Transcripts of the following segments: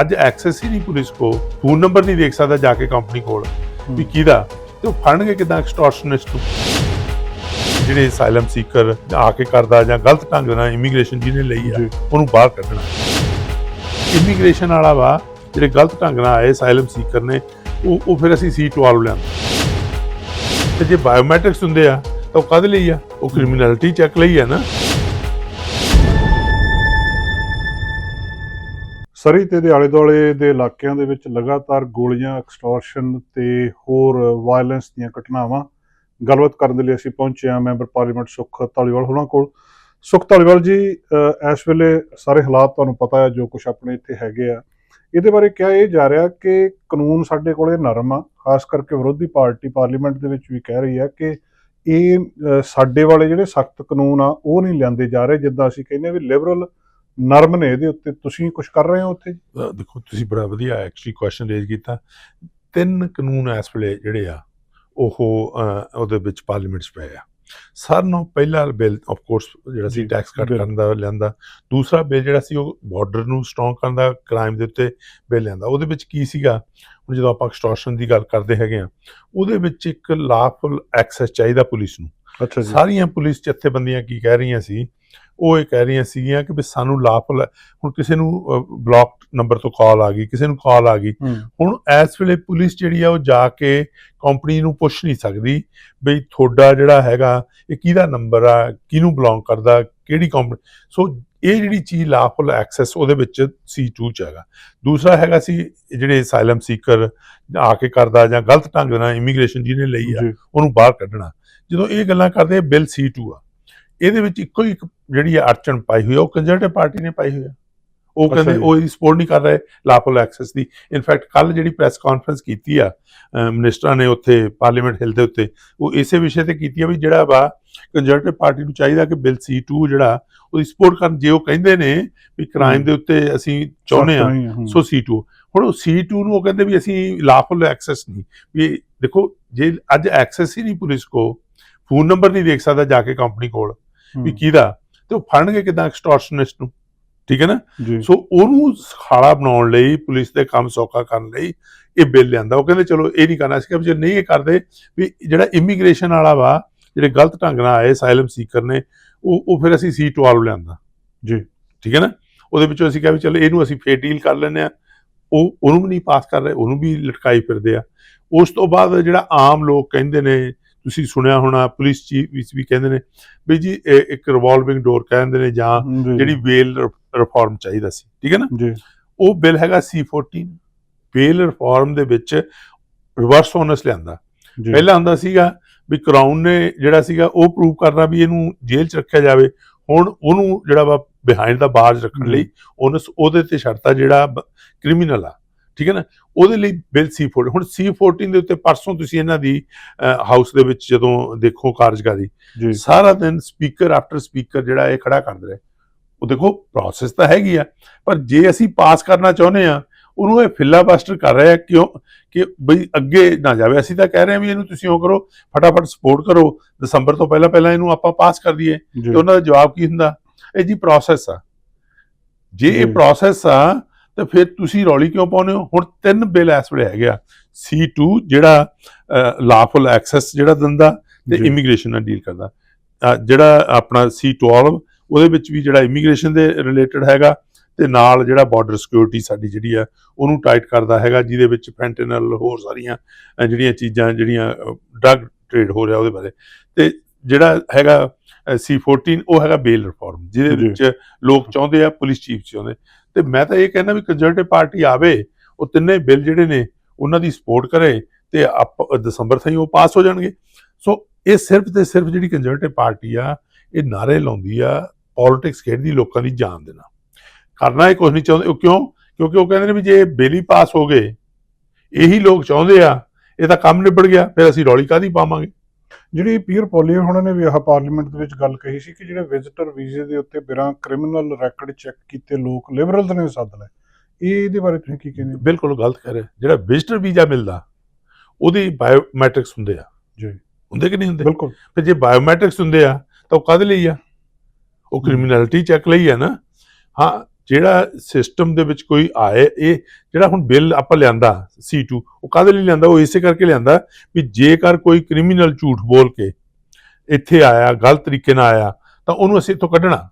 ਅੱਜ ਐਕਸੈਸ ਹੀ ਨਹੀਂ ਪੁਲਿਸ ਕੋ ਫੋਨ ਨੰਬਰ ਨਹੀਂ ਦੇਖ ਸਕਦਾ ਜਾ ਕੇ ਕੰਪਨੀ ਕੋਲ ਵੀ ਕਿਹਦਾ ਤੇ ਉਹ ਫੜਨਗੇ ਕਿਦਾਂ ਐਕਸਟੋਰਸ਼ਨਿਸਟ ਨੂੰ? ਜਿਹੜੇ ਅਸਾਈਲਮ ਸੀਕਰ ਆ ਕੇ ਕਰਦਾ ਜਾਂ ਗਲਤ ਢੰਗ ਨਾਲ ਇਮੀਗ੍ਰੇਸ਼ਨ ਜਿਹਨੇ ਲਈ ਆ। ਉਹਨੂੰ ਬਾਹਰ ਕੱਢਣਾ। ਇਮੀਗ੍ਰੇਸ਼ਨ ਵਾਲਾ ਵਾ ਜਿਹੜੇ ਗਲਤ ਢੰਗ ਨਾਲ ਆਏ ਅਸਾਈਲਮ ਸੀਕਰ ਨੇ ਉਹ ਉਹ ਫਿਰ ਅਸੀਂ C12 ਲਿਆਂਦੇ। ਤੇ ਜੇ ਬਾਇਓਮੈਟ੍ਰਿਕਸ ਹੁੰਦੇ ਆ ਤਾਂ ਉਹ ਕਦ ਲਈ ਆ? ਉਹ ਕ੍ਰਿਮੀਨੈਲਿਟੀ ਚੈੱਕ ਲਈ ਆ ਨਾ। ਸਰੀ ਤੇ ਦੇ ਆਲੇ ਦੁਆਲੇ ਦੇ ਇਲਾਕਿਆਂ ਦੇ ਵਿੱਚ ਲਗਾਤਾਰ ਗੋਲੀਆਂ ਐਕਸਟੋਰਸ਼ਨ ਤੇ ਹੋਰ ਵਾਇਲੈਂਸ ਦੀਆਂ ਘਟਨਾਵਾਂ। ਗੱਲਬਾਤ ਕਰਨ ਦੇ ਲਈ ਅਸੀਂ ਪਹੁੰਚੇ ਹਾਂ ਮੈਂਬਰ ਪਾਰਲੀਮੈਂਟ ਸੁਖ ਧਾਲੀਵਾਲ ਹੋਣਾ ਕੋਲ। ਸੁਖ ਧਾਲੀਵਾਲ ਜੀ ਇਸ ਵੇਲੇ ਸਾਰੇ ਹਾਲਾਤ ਤੁਹਾਨੂੰ ਪਤਾ ਹੈ ਜੋ ਕੁਝ ਆਪਣੇ ਇੱਥੇ ਹੈਗੇ ਆ। ਇਹਦੇ ਬਾਰੇ ਕਿਹਾ ਇਹ ਜਾ ਰਿਹਾ ਕਿ ਕਾਨੂੰਨ ਸਾਡੇ ਕੋਲੇ ਨਰਮ ਆ, ਖਾਸ ਕਰਕੇ ਵਿਰੋਧੀ ਪਾਰਟੀ ਪਾਰਲੀਮੈਂਟ ਦੇ ਵਿੱਚ ਵੀ ਕਹਿ ਰਹੀ ਆ ਕਿ ਇਹ ਸਾਡੇ ਵਾਲੇ ਜਿਹੜੇ ਸਖਤ ਕਾਨੂੰਨ ਆ, ਉਹ ਨਹੀਂ ਲਿਆਂਦੇ ਜਾ ਰਹੇ, ਜਿੱਦਾਂ ਅਸੀਂ ਕਹਿੰਦੇ ਵੀ ਲਿਬਰਲ ਨਰਮ ਨੇ ਇਹਦੇ ਉੱਤੇ। ਤੁਸੀਂ ਕੁਝ ਕਰ ਰਹੇ ਹੋ ਉੱਥੇ ਦੇਖੋ ਤੁਸੀਂ ਬੜਾ ਵਧੀਆ ਐਕਚੁਅਲੀ ਕੁਐਸਚਨ ਰੇਜ਼ ਕੀਤਾ। ਤਿੰਨ ਕਾਨੂੰਨ ਇਸ ਵੇਲੇ ਜਿਹੜੇ ਆ ਉਹ ਉਹਦੇ ਵਿੱਚ ਪਾਰਲੀਮੈਂਟ 'ਚ ਪਏ ਆ। ਸਾਰਿਆਂ ਨਾਲੋਂ ਪਹਿਲਾ ਬਿੱਲ ਆਫ ਕੋਰਸ ਜਿਹੜਾ ਸੀ ਜੀ, ਟੈਕਸ ਕੱਟ। ਕਰਨ ਦਾ ਲਿਆਂਦਾ। ਦੂਸਰਾ ਬਿੱਲ ਜਿਹੜਾ ਸੀ ਉਹ ਬਾਰਡਰ ਨੂੰ ਸਟਰੋਂਗ ਕਰਨ ਦਾ ਕ੍ਰਾਈਮ ਦੇ ਉੱਤੇ ਬਿੱਲ ਲਿਆਂਦਾ। ਉਹਦੇ ਵਿੱਚ ਕੀ ਸੀਗਾ? ਹੁਣ ਜਦੋਂ ਆਪਾਂ ਐਕਸਟੋਰਸ਼ਨ ਦੀ ਗੱਲ ਕਰਦੇ ਹੈਗੇ ਆ ਉਹਦੇ ਵਿੱਚ ਇੱਕ ਲਾਫੁਲ ਐਕਸੈਸ ਚਾਹੀਦਾ ਪੁਲਿਸ ਨੂੰ। ਅੱਛਾ ਸਾਰੀਆਂ ਪੁਲਿਸ ਜਥੇਬੰਦੀਆਂ ਕੀ ਕਹਿ ਰਹੀਆਂ ਸੀ ਉਹ ਇਹ ਕਹਿ ਰਹੀਆਂ ਸੀਗੀਆਂ ਕਿ ਵੀ ਸਾਨੂੰ ਲਾਫੁਲ ਹੁਣ ਕਿਸੇ ਨੂੰ ਬਲੌਕ ਨੰਬਰ ਤੋਂ ਕਾਲ ਆ ਗਈ ਕਿਸੇ ਨੂੰ ਕਾਲ ਆ ਗਈ। ਹੁਣ ਇਸ ਵੇਲੇ ਪੁਲਿਸ ਜਿਹੜੀ ਆ ਉਹ ਜਾ ਕੇ ਕੰਪਨੀ ਨੂੰ ਪੁੱਛ ਨਹੀਂ ਸਕਦੀ ਬਈ ਤੁਹਾਡਾ ਜਿਹੜਾ ਹੈਗਾ ਇਹ ਕਿਹਦਾ ਨੰਬਰ ਆ ਕਿਹਨੂੰ ਬਿਲੋਂਗ ਕਰਦਾ ਕਿਹੜੀ ਕੰਪਨੀ ਸੋ ਇਹ ਜਿਹੜੀ ਚੀਜ਼ ਲਾਫੁਲ ਐਕਸੈਸ ਉਹਦੇ ਵਿੱਚ C2 ਚ ਹੈਗਾ। ਦੂਸਰਾ ਹੈਗਾ ਸੀ ਜਿਹੜੇ ਅਸਾਈਲਮ ਸੀਕਰ ਆ ਕੇ ਕਰਦਾ ਜਾਂ ਗਲਤ ਢੰਗ ਨਾਲ ਇਮੀਗ੍ਰੇਸ਼ਨ ਜਿਹਨੇ ਲਈ ਆ ਉਹਨੂੰ ਬਾਹਰ ਕੱਢਣਾ। ਜਦੋਂ ਇਹ ਗੱਲਾਂ ਕਰਦੇ ਬਿੱਲ C2 ਆ। ਇਹਦੇ ਵਿੱਚ ਇੱਕੋ ਹੀ ਇੱਕ ਜਿਹੜੀ ਅੜਚਣ ਪਾਈ ਹੋਈ ਆ ਉਹ ਕੰਜ਼ਰਵੇਟਿਵ ਪਾਰਟੀ ਨੇ ਪਾਈ ਹੋਈ ਆ। ਉਹ ਕਹਿੰਦੇ। ਉਹ ਇਹਦੀ ਸਪੋਰਟ ਨਹੀਂ ਕਰ ਰਹੇ ਲਾਫੁਲ ਐਕਸੈਸ ਦੀ। ਇਨਫੈਕਟ ਕੱਲ ਜਿਹੜੀ ਪ੍ਰੈਸ ਕਾਨਫਰੰਸ ਕੀਤੀ ਆ ਮਿਨਿਸਟਰਾਂ ਨੇ ਉੱਥੇ ਪਾਰਲੀਮੈਂਟ ਹਿੱਲ ਦੇ ਉੱਤੇ ਉਹ ਇਸੇ ਵਿਸ਼ੇ ਤੇ ਕੀਤੀ ਆ ਵੀ ਜਿਹੜਾ ਵਾ ਕੰਜ਼ਰਵੇਟਿਵ ਪਾਰਟੀ ਨੂੰ ਚਾਹੀਦਾ ਕਿ ਬਿੱਲ C2 ਜਿਹੜਾ ਉਹਦੀ ਸਪੋਰਟ ਕਰਨ। ਜੇ ਉਹ ਕਹਿੰਦੇ ਨੇ ਵੀ ਕ੍ਰਾਈਮ ਦੇ ਉੱਤੇ ਅਸੀਂ ਚਾਹੁੰਦੇ ਆ ਸੋ C2 ਹੁਣ ਉਹ C2 ਨੂੰ ਉਹ ਕਹਿੰਦੇ ਵੀ ਅਸੀਂ ਲਾਫੁਲ ਐਕਸੈਸ ਨਹੀਂ। ਵੀ ਦੇਖੋ ਜੇ ਅੱਜ ਐਕਸੈਸ ਹੀ ਨਹੀਂ ਪੁਲਿਸ ਕੋ ਫੋਨ ਨੰਬਰ ਨਹੀਂ ਦੇਖ ਸਕਦਾ ਜਾ ਕੇ ਕੰਪਨੀ ਕੋਲ। ਵੀ ਕਿਹਦਾ? ਤੇ ਉਹ ਫੜਨਗੇ ਕਿਦਾਂ ਐਕਸਟੋਰਸ਼ਨਿਸਟ ਨੂੰ? ਠੀਕ ਹੈ ਨਾ? ਸੋ ਉਹਨੂੰ ਖਾਲਾ ਬਣਾਉਣ ਲਈ ਪੁਲਿਸ ਦੇ ਕੰਮ ਸੌਖਾ ਕਰਨ ਲਈ ਇਹ ਬਿੱਲ ਲਿਆਂਦਾ। ਉਹ ਕਹਿੰਦੇ ਚਲੋ ਇਹ ਨਹੀਂ ਕਰਨਾ। ਸੀ ਕਿ ਜੇ ਨਹੀਂ ਇਹ ਕਰਦੇ ਵੀ ਜਿਹੜਾ ਇਮੀਗ੍ਰੇਸ਼ਨ ਵਾਲਾ ਵਾ ਜਿਹੜੇ ਗਲਤ ਢੰਗ ਨਾਲ ਆਏ ਸਾਇਲਮ ਸੀਕਰ ਨੇ ਉਹ ਉਹ ਫਿਰ ਅਸੀਂ C12 ਲਿਆਂਦਾ। ਜੀ। ਠੀਕ ਹੈ ਨਾ? ਉਹਦੇ ਵਿੱਚੋਂ ਅਸੀਂ ਕਿਹਾ ਵੀ ਚਲੋ ਇਹਨੂੰ ਅਸੀਂ ਫੇਰ ਡੀਲ ਕਰ ਲੈਂਦੇ ਆ ਉਹ ਉਹਨੂੰ ਵੀ ਨਹੀਂ ਪਾਸ ਕਰ ਰਹੇ ਉਹਨੂੰ ਵੀ ਲਟਕਾਈ ਫਿਰਦੇ ਆ। ਉਸ ਤੋਂ ਬਾਅਦ ਜਿਹੜਾ ਆਮ ਲੋਕ ਕਹਿੰਦੇ ਨੇ ਤੁਸੀਂ ਸੁਣਿਆ ਹੋਣਾ ਪੁਲਿਸ ਚੀਫ ਵਿੱਚ ਵੀ ਕਹਿੰਦੇ ਨੇ ਵੀ ਜੀ ਇੱਕ ਰਿਵਾਲਵਿੰਗ ਡੋਰ ਕਹਿੰਦੇ ਨੇ ਜਾਂ ਜਿਹੜੀ ਬੇਲ ਰਿਫਾਰਮ ਚਾਹੀਦਾ ਸੀ ਠੀਕ ਹੈ ਨਾ? ਜੀ। ਉਹ ਬਿੱਲ ਹੈਗਾ C14 ਬੇਲ ਰਿਫਾਰਮ ਦੇ ਵਿੱਚ ਰਿਵਰਸ ਓਨਸ ਲਿਆਂਦਾ। ਪਹਿਲਾਂ ਹੁੰਦਾ ਸੀਗਾ ਵੀ ਕਰਾਊਨ ਨੇ ਜਿਹੜਾ ਸੀਗਾ ਉਹ ਪ੍ਰੂਵ ਕਰਨਾ ਵੀ ਇਹਨੂੰ ਜੇਲ੍ਹ 'ਚ ਰੱਖਿਆ ਜਾਵੇ। ਹੁਣ ਉਹਨੂੰ ਜਿਹੜਾ ਵਾ ਬਿਹਾਈਂਡ ਦਾ ਬਾਰਜ ਰੱਖਣ। ਲਈ ਉਹਨਸ ਉਹਦੇ ਤੇ ਛੱਡਤਾ ਜਿਹੜਾ ਕ੍ਰਿਮੀਨਲ ਆ। ਠੀਕ ਹੈ ਨਾ? ਉਹਦੇ ਲਈ ਬਿੱਲ C14 ਹੁਣ C14 ਦੇ ਉੱਤੇ ਪਰਸੋਂ ਤੁਸੀਂ ਇਹਨਾਂ ਦੀ ਹਾਊਸ ਦੇ ਵਿੱਚ ਜਦੋਂ ਦੇਖੋ ਕਾਰਜਕਾਰੀ ਸਾਰਾ ਦਿਨ ਸਪੀਕਰ ਆਫਟਰ ਸਪੀਕਰ ਜਿਹੜਾ ਇਹ ਖੜਾ ਕਰਦੇ ਰਹੇ। ਉਹ ਦੇਖੋ ਪ੍ਰੋਸੈਸ ਤਾਂ ਹੈਗੀ ਆ ਪਰ ਜੇ ਅਸੀਂ ਪਾਸ ਕਰਨਾ ਚਾਹੁੰਦੇ ਆ ਉਹਨੂੰ ਇਹ ਫਿਲਾਬਸਟਰ ਕਰ ਰਹੇ ਕਿਉਂ? ਕਿ ਬਈ ਅੱਗੇ ਨਾ ਜਾਵੇ। ਅਸੀਂ ਤਾਂ ਕਹਿ ਰਹੇ ਆ ਵੀ ਇਹਨੂੰ ਤੁਸੀਂ ਉਹ ਕਰੋ ਫਟਾਫਟ ਸਪੋਰਟ ਕਰੋ ਦਸੰਬਰ ਤੋਂ ਪਹਿਲਾਂ ਪਹਿਲਾਂ ਇਹਨੂੰ ਆਪਾਂ ਪਾਸ ਕਰ ਦਈਏ। ਤੇ ਉਹਨਾਂ ਦਾ ਜਵਾਬ ਕੀ ਹੁੰਦਾ? ਇਹ ਜੀ ਪ੍ਰੋਸੈਸ ਆ। ਜੇ ਇਹ। ਪ੍ਰੋਸੈਸ ਆ ਤਾਂ ਫਿਰ ਤੁਸੀਂ ਰੌਲੀ ਕਿਉਂ ਪਾਉਂਦੇ ਹੋ? ਹੁਣ ਤਿੰਨ ਬਿੱਲ ਇਸ ਵੇਲੇ ਹੈਗੇ ਆ। C2 ਜਿਹੜਾ ਲਾਫੁਲ ਐਕਸੈਸ ਜਿਹੜਾ ਦਿੰਦਾ ਤੇ। ਇਮੀਗ੍ਰੇਸ਼ਨ ਨਾਲ ਡੀਲ ਕਰਦਾ। ਜਿਹੜਾ ਆਪਣਾ C12 ਉਹਦੇ ਵਿੱਚ ਵੀ ਜਿਹੜਾ ਇਮੀਗ੍ਰੇਸ਼ਨ ਦੇ ਰਿਲੇਟਡ ਹੈਗਾ ਤੇ ਨਾਲ ਜਿਹੜਾ ਬਾਰਡਰ ਸਿਕਿਉਰਿਟੀ ਸਾਡੀ ਜਿਹੜੀ ਆ ਉਹਨੂੰ ਟਾਈਟ ਕਰਦਾ ਹੈਗਾ ਜਿਹਦੇ ਵਿੱਚ ਫੈਂਟਨਲ ਹੋਰ ਸਾਰੀਆਂ ਜਿਹੜੀਆਂ ਚੀਜ਼ਾਂ ਜਿਹੜੀਆਂ ਡਰਗ ਟ੍ਰੇਡ ਹੋ ਰਿਹਾ ਉਹਦੇ ਬਾਰੇ। ਤੇ ਜਿਹੜਾ ਹੈਗਾ ਅਹ C14 ਉਹ ਹੈਗਾ ਬੇਲ ਰਿਫਾਰਮ ਜਿਹਦੇ। ਵਿੱਚ ਲੋਕ ਚਾਹੁੰਦੇ ਆ ਪੁਲਿਸ ਚੀਫ ਚਾਹੁੰਦੇ। ਤੇ ਮੈਂ ਤਾਂ ਇਹ ਕਹਿੰਦਾ ਵੀ ਕੰਜ਼ਰਵੇਟਿਵ ਪਾਰਟੀ ਆਵੇ, ਉਹ ਤਿੰਨੇ ਬਿੱਲ ਜਿਹੜੇ ਨੇ, ਉਹਨਾਂ ਦੀ ਸਪੋਰਟ ਕਰੇ ਤੇ ਆਪ, ਦਸੰਬਰ ਤਾਈਂ ਉਹ ਪਾਸ ਹੋ ਜਾਣਗੇ। ਸੋ ਇਹ ਸਿਰਫ ਤੇ ਸਿਰਫ ਜਿਹੜੀ ਕੰਜ਼ਰਵੇਟਿਵ ਪਾਰਟੀ ਆ, ਇਹ ਨਾਰੇ ਲਾਉਂਦੀ ਆ ਪੋਲਿਟਿਕਸ ਖੇਡਦੀ ਲੋਕਾਂ ਦੀ ਜਾਨ ਦੇਣਾ ਕਰਨਾ ਇਹ ਕੁਝ ਨਹੀਂ ਚਾਹੁੰਦੇ, ਉਹ ਕਿਉਂ? ਕਿਉਂਕਿ ਉਹ ਕਹਿੰਦੇ ਨੇ ਵੀ ਜੇ ਬਿੱਲ ਹੀ ਪਾਸ ਹੋ ਗਏ, ਇਹੀ ਲੋਕ ਚਾਹੁੰਦੇ ਆ, ਇਹ ਤਾਂ ਕੰਮ ਨਿਬੜ ਗਿਆ, ਫਿਰ ਅਸੀਂ ਰੌਲੀ ਕਾਦੀ ਪਾਵਾਂਗੇ? ਜਿਹੜੀ ਪੀਅਰ ਪੋਲੀਓ ਉਹਨਾਂ ਨੇ ਵੀ ਆਹ ਪਾਰਲੀਮੈਂਟ ਦੇ ਵਿੱਚ ਗੱਲ ਕਹੀ ਸੀ ਕਿ ਜਿਹੜੇ ਵਿਜ਼ਿਟਰ ਵੀਜ਼ੇ ਦੇ ਉੱਤੇ ਬਿਨਾਂ ਕ੍ਰਿਮੀਨਲ ਰੈਕੋਰਡ ਚੈੱਕ ਕੀਤੇ ਲੋਕ ਲਿਬਰਲ ਨੇ ਸੱਦ ਲਏ। ਇਹ ਇਹਦੇ ਬਾਰੇ ਤੁਸੀਂ ਕੀ ਕਹਿੰਦੇ ਹੋ? ਬਿਲਕੁਲ ਗਲਤ ਕਰ ਰਿਹਾ। ਜਿਹੜਾ ਵਿਜ਼ਟਰ ਵੀਜ਼ਾ ਮਿਲਦਾ ਉਹਦੀ ਬਾਇਓਮੈਟ੍ਰਿਕਸ ਹੁੰਦੇ ਆ। ਜੀ। ਹੁੰਦੇ ਕਿ ਨਹੀਂ ਹੁੰਦੇ? ਬਿਲਕੁਲ। ਤੇ ਜੇ ਬਾਇਓਮੈਟ੍ਰਿਕਸ ਹੁੰਦੇ ਆ ਤਾਂ ਉਹ ਕਦ ਲਈ ਆ? ਉਹ ਕ੍ਰਿਮੀਨੈਲਿਟੀ ਚੈੱਕ ਲਈ ਆ ਨਾ। ਹਾਂ ਜਿਹੜਾ ਸਿਸਟਮ ਦੇ ਵਿੱਚ ਕੋਈ ਆਏ ਇਹ ਜਿਹੜਾ ਹੁਣ ਬਿੱਲ ਆਪਾਂ ਲਿਆਂਦਾ C2 ਉਹ ਕਾਹਦੇ ਲਈ ਲਿਆਂਦਾ? ਉਹ ਇਸੇ ਕਰਕੇ ਲਿਆਂਦਾ ਵੀ ਜੇਕਰ ਕੋਈ ਕ੍ਰਿਮੀਨਲ ਝੂਠ ਬੋਲ ਕੇ ਇੱਥੇ ਆਇਆ ਗਲਤ ਤਰੀਕੇ ਨਾਲ ਆਇਆ ਤਾਂ ਉਹਨੂੰ ਅਸੀਂ ਇੱਥੋਂ ਕੱਢਣਾ।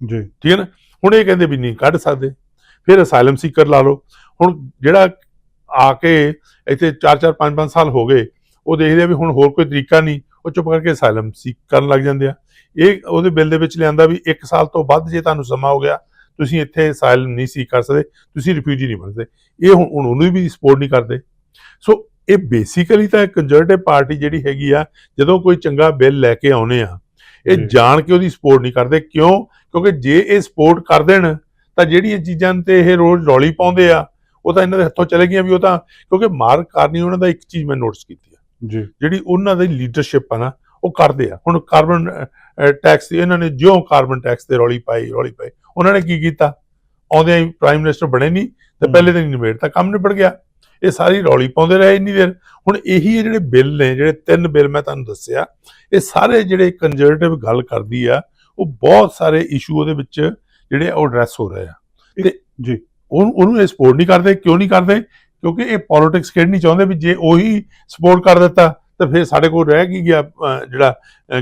ਜੀ। ਠੀਕ ਹੈ ਨਾ? ਹੁਣ ਇਹ ਕਹਿੰਦੇ ਵੀ ਨਹੀਂ ਕੱਢ ਸਕਦੇ। ਫਿਰ ਅਸਾਈਲਮ ਸੀਕਰ ਲਾ ਲਓ। ਹੁਣ ਜਿਹੜਾ ਆ ਕੇ ਇੱਥੇ 4-4 5-5 ਸਾਲ ਹੋ ਗਏ ਉਹ ਦੇਖਦੇ ਆ ਵੀ ਹੁਣ ਹੋਰ ਕੋਈ ਤਰੀਕਾ ਨਹੀਂ ਉਹ ਚੁੱਪ ਕਰਕੇ ਅਸਾਈਲਮ ਸੀਕ ਕਰਨ ਲੱਗ ਜਾਂਦੇ ਆ। ਇਹ ਉਹਦੇ ਬਿੱਲ ਦੇ ਵਿੱਚ ਲਿਆਂਦਾ ਵੀ 1 ਸਾਲ ਤੋਂ ਵੱਧ ਜੇ ਤੁਹਾਨੂੰ ਸਮਾਂ ਹੋ ਗਿਆ ਤੁਸੀਂ ਇੱਥੇ ਅਸਾਈਲਮ ਨਹੀਂ ਸੀਕ ਕਰ ਸਕਦੇ ਤੁਸੀਂ ਰਿਫਿਊਜੀ ਨਹੀਂ ਬਣ ਸਕਦੇ। ਇਹ ਹੁਣ ਉਹਨੂੰ ਵੀ ਸਪੋਰਟ ਨਹੀਂ ਕਰਦੇ। ਸੋ ਇਹ ਬੇਸਿਕਲੀ ਤਾਂ ਕੰਜ਼ਰਵੇਟਿਵ ਪਾਰਟੀ ਜਿਹੜੀ ਹੈਗੀ ਆ ਜਦੋਂ ਕੋਈ ਚੰਗਾ ਬਿੱਲ ਲੈ ਕੇ ਆਉਨੇ ਆ ਇਹ। ਜਾਣ ਕੇ ਉਹਦੀ ਸਪੋਰਟ ਨਹੀਂ ਕਰਦੇ। ਕਿਉਂ? ਕਿਉਂਕਿ ਜੇ ਇਹ ਸਪੋਰਟ ਕਰ ਦੇਣ ਤਾਂ ਜਿਹੜੀਆਂ ਚੀਜ਼ਾਂ ਤੇ ਇਹ ਰੋਜ਼ ਰੌਲੀ ਪਾਉਂਦੇ ਆ ਉਹ ਤਾਂ ਇਹਨਾਂ ਦੇ ਹੱਥੋਂ ਚਲੇ ਗਈਆਂ ਵੀ ਉਹ ਤਾਂ ਕਿਉਂਕਿ ਮਾਰਕ ਕਰਨੀ ਉਹਨਾਂ ਦਾ ਇੱਕ ਚੀਜ਼ ਮੈਂ ਨੋਟਿਸ ਕੀਤੀ ਆ। ਜੀ। ਜਿਹੜੀ ਉਹਨਾਂ ਦੀ ਲੀਡਰਸ਼ਿਪ ਆ ਨਾ ਉਹ ਕਰਦੇ ਆ। ਹੁਣ ਕਾਰਬਨ ਟੈਕਸ ਇਹਨਾਂ ਨੇ ਜਿਉਂ ਕਾਰਬਨ ਟੈਕਸ ਤੇ ਰੌਲੀ ਪਾਈ ਰੌਲੀ ਪਾਈ ਉਹਨਾਂ ਨੇ ਕੀ ਕੀਤਾ? ਆਉਂਦੇ ਹੀ ਪ੍ਰਾਈਮ ਮਿਨਿਸਟਰ ਬਣੇ ਨਹੀਂ ਤੇ। ਪਹਿਲੇ ਦਿਨ ਹੀ ਨਿਬੇੜਤਾ ਕੰਮ ਨਿਬੜ ਗਿਆ। ਇਹ ਸਾਰੀ ਰੌਲੀ ਪਾਉਂਦੇ ਰਹੇ ਇੰਨੀ ਦੇਰ। ਹੁਣ ਇਹੀ ਇਹ ਜਿਹੜੇ ਬਿੱਲ ਨੇ ਜਿਹੜੇ ਤਿੰਨ ਬਿੱਲ ਮੈਂ ਤੁਹਾਨੂੰ ਦੱਸਿਆ ਇਹ ਸਾਰੇ ਜਿਹੜੇ ਕੰਜ਼ਰਵੇਟਿਵ ਗੱਲ ਕਰਦੀ ਆ ਉਹ ਬਹੁਤ ਸਾਰੇ ਇਸ਼ੂ ਉਹਦੇ ਵਿੱਚ ਜਿਹੜੇ ਉਹ ਐਡਰੈਸ ਹੋ ਰਹੇ ਆ। ਤੇ ਜੀ। ਉਹਨੂੰ ਉਹਨੂੰ ਇਹ ਸਪੋਰਟ ਨਹੀਂ ਕਰਦੇ ਕਿਉਂ ਨਹੀਂ ਕਰਦੇ? ਕਿਉਂਕਿ ਇਹ ਪੋਲਿਟਿਕਸ ਖੇਡਣੀ ਚਾਹੁੰਦੇ ਵੀ ਜੇ ਉਹੀ ਸਪੋਰਟ ਕਰ ਦਿੱਤਾ ਤਾਂ ਫਿਰ ਸਾਡੇ ਕੋਲ ਰਹਿ ਕੀ ਗਿਆ ਜਿਹੜਾ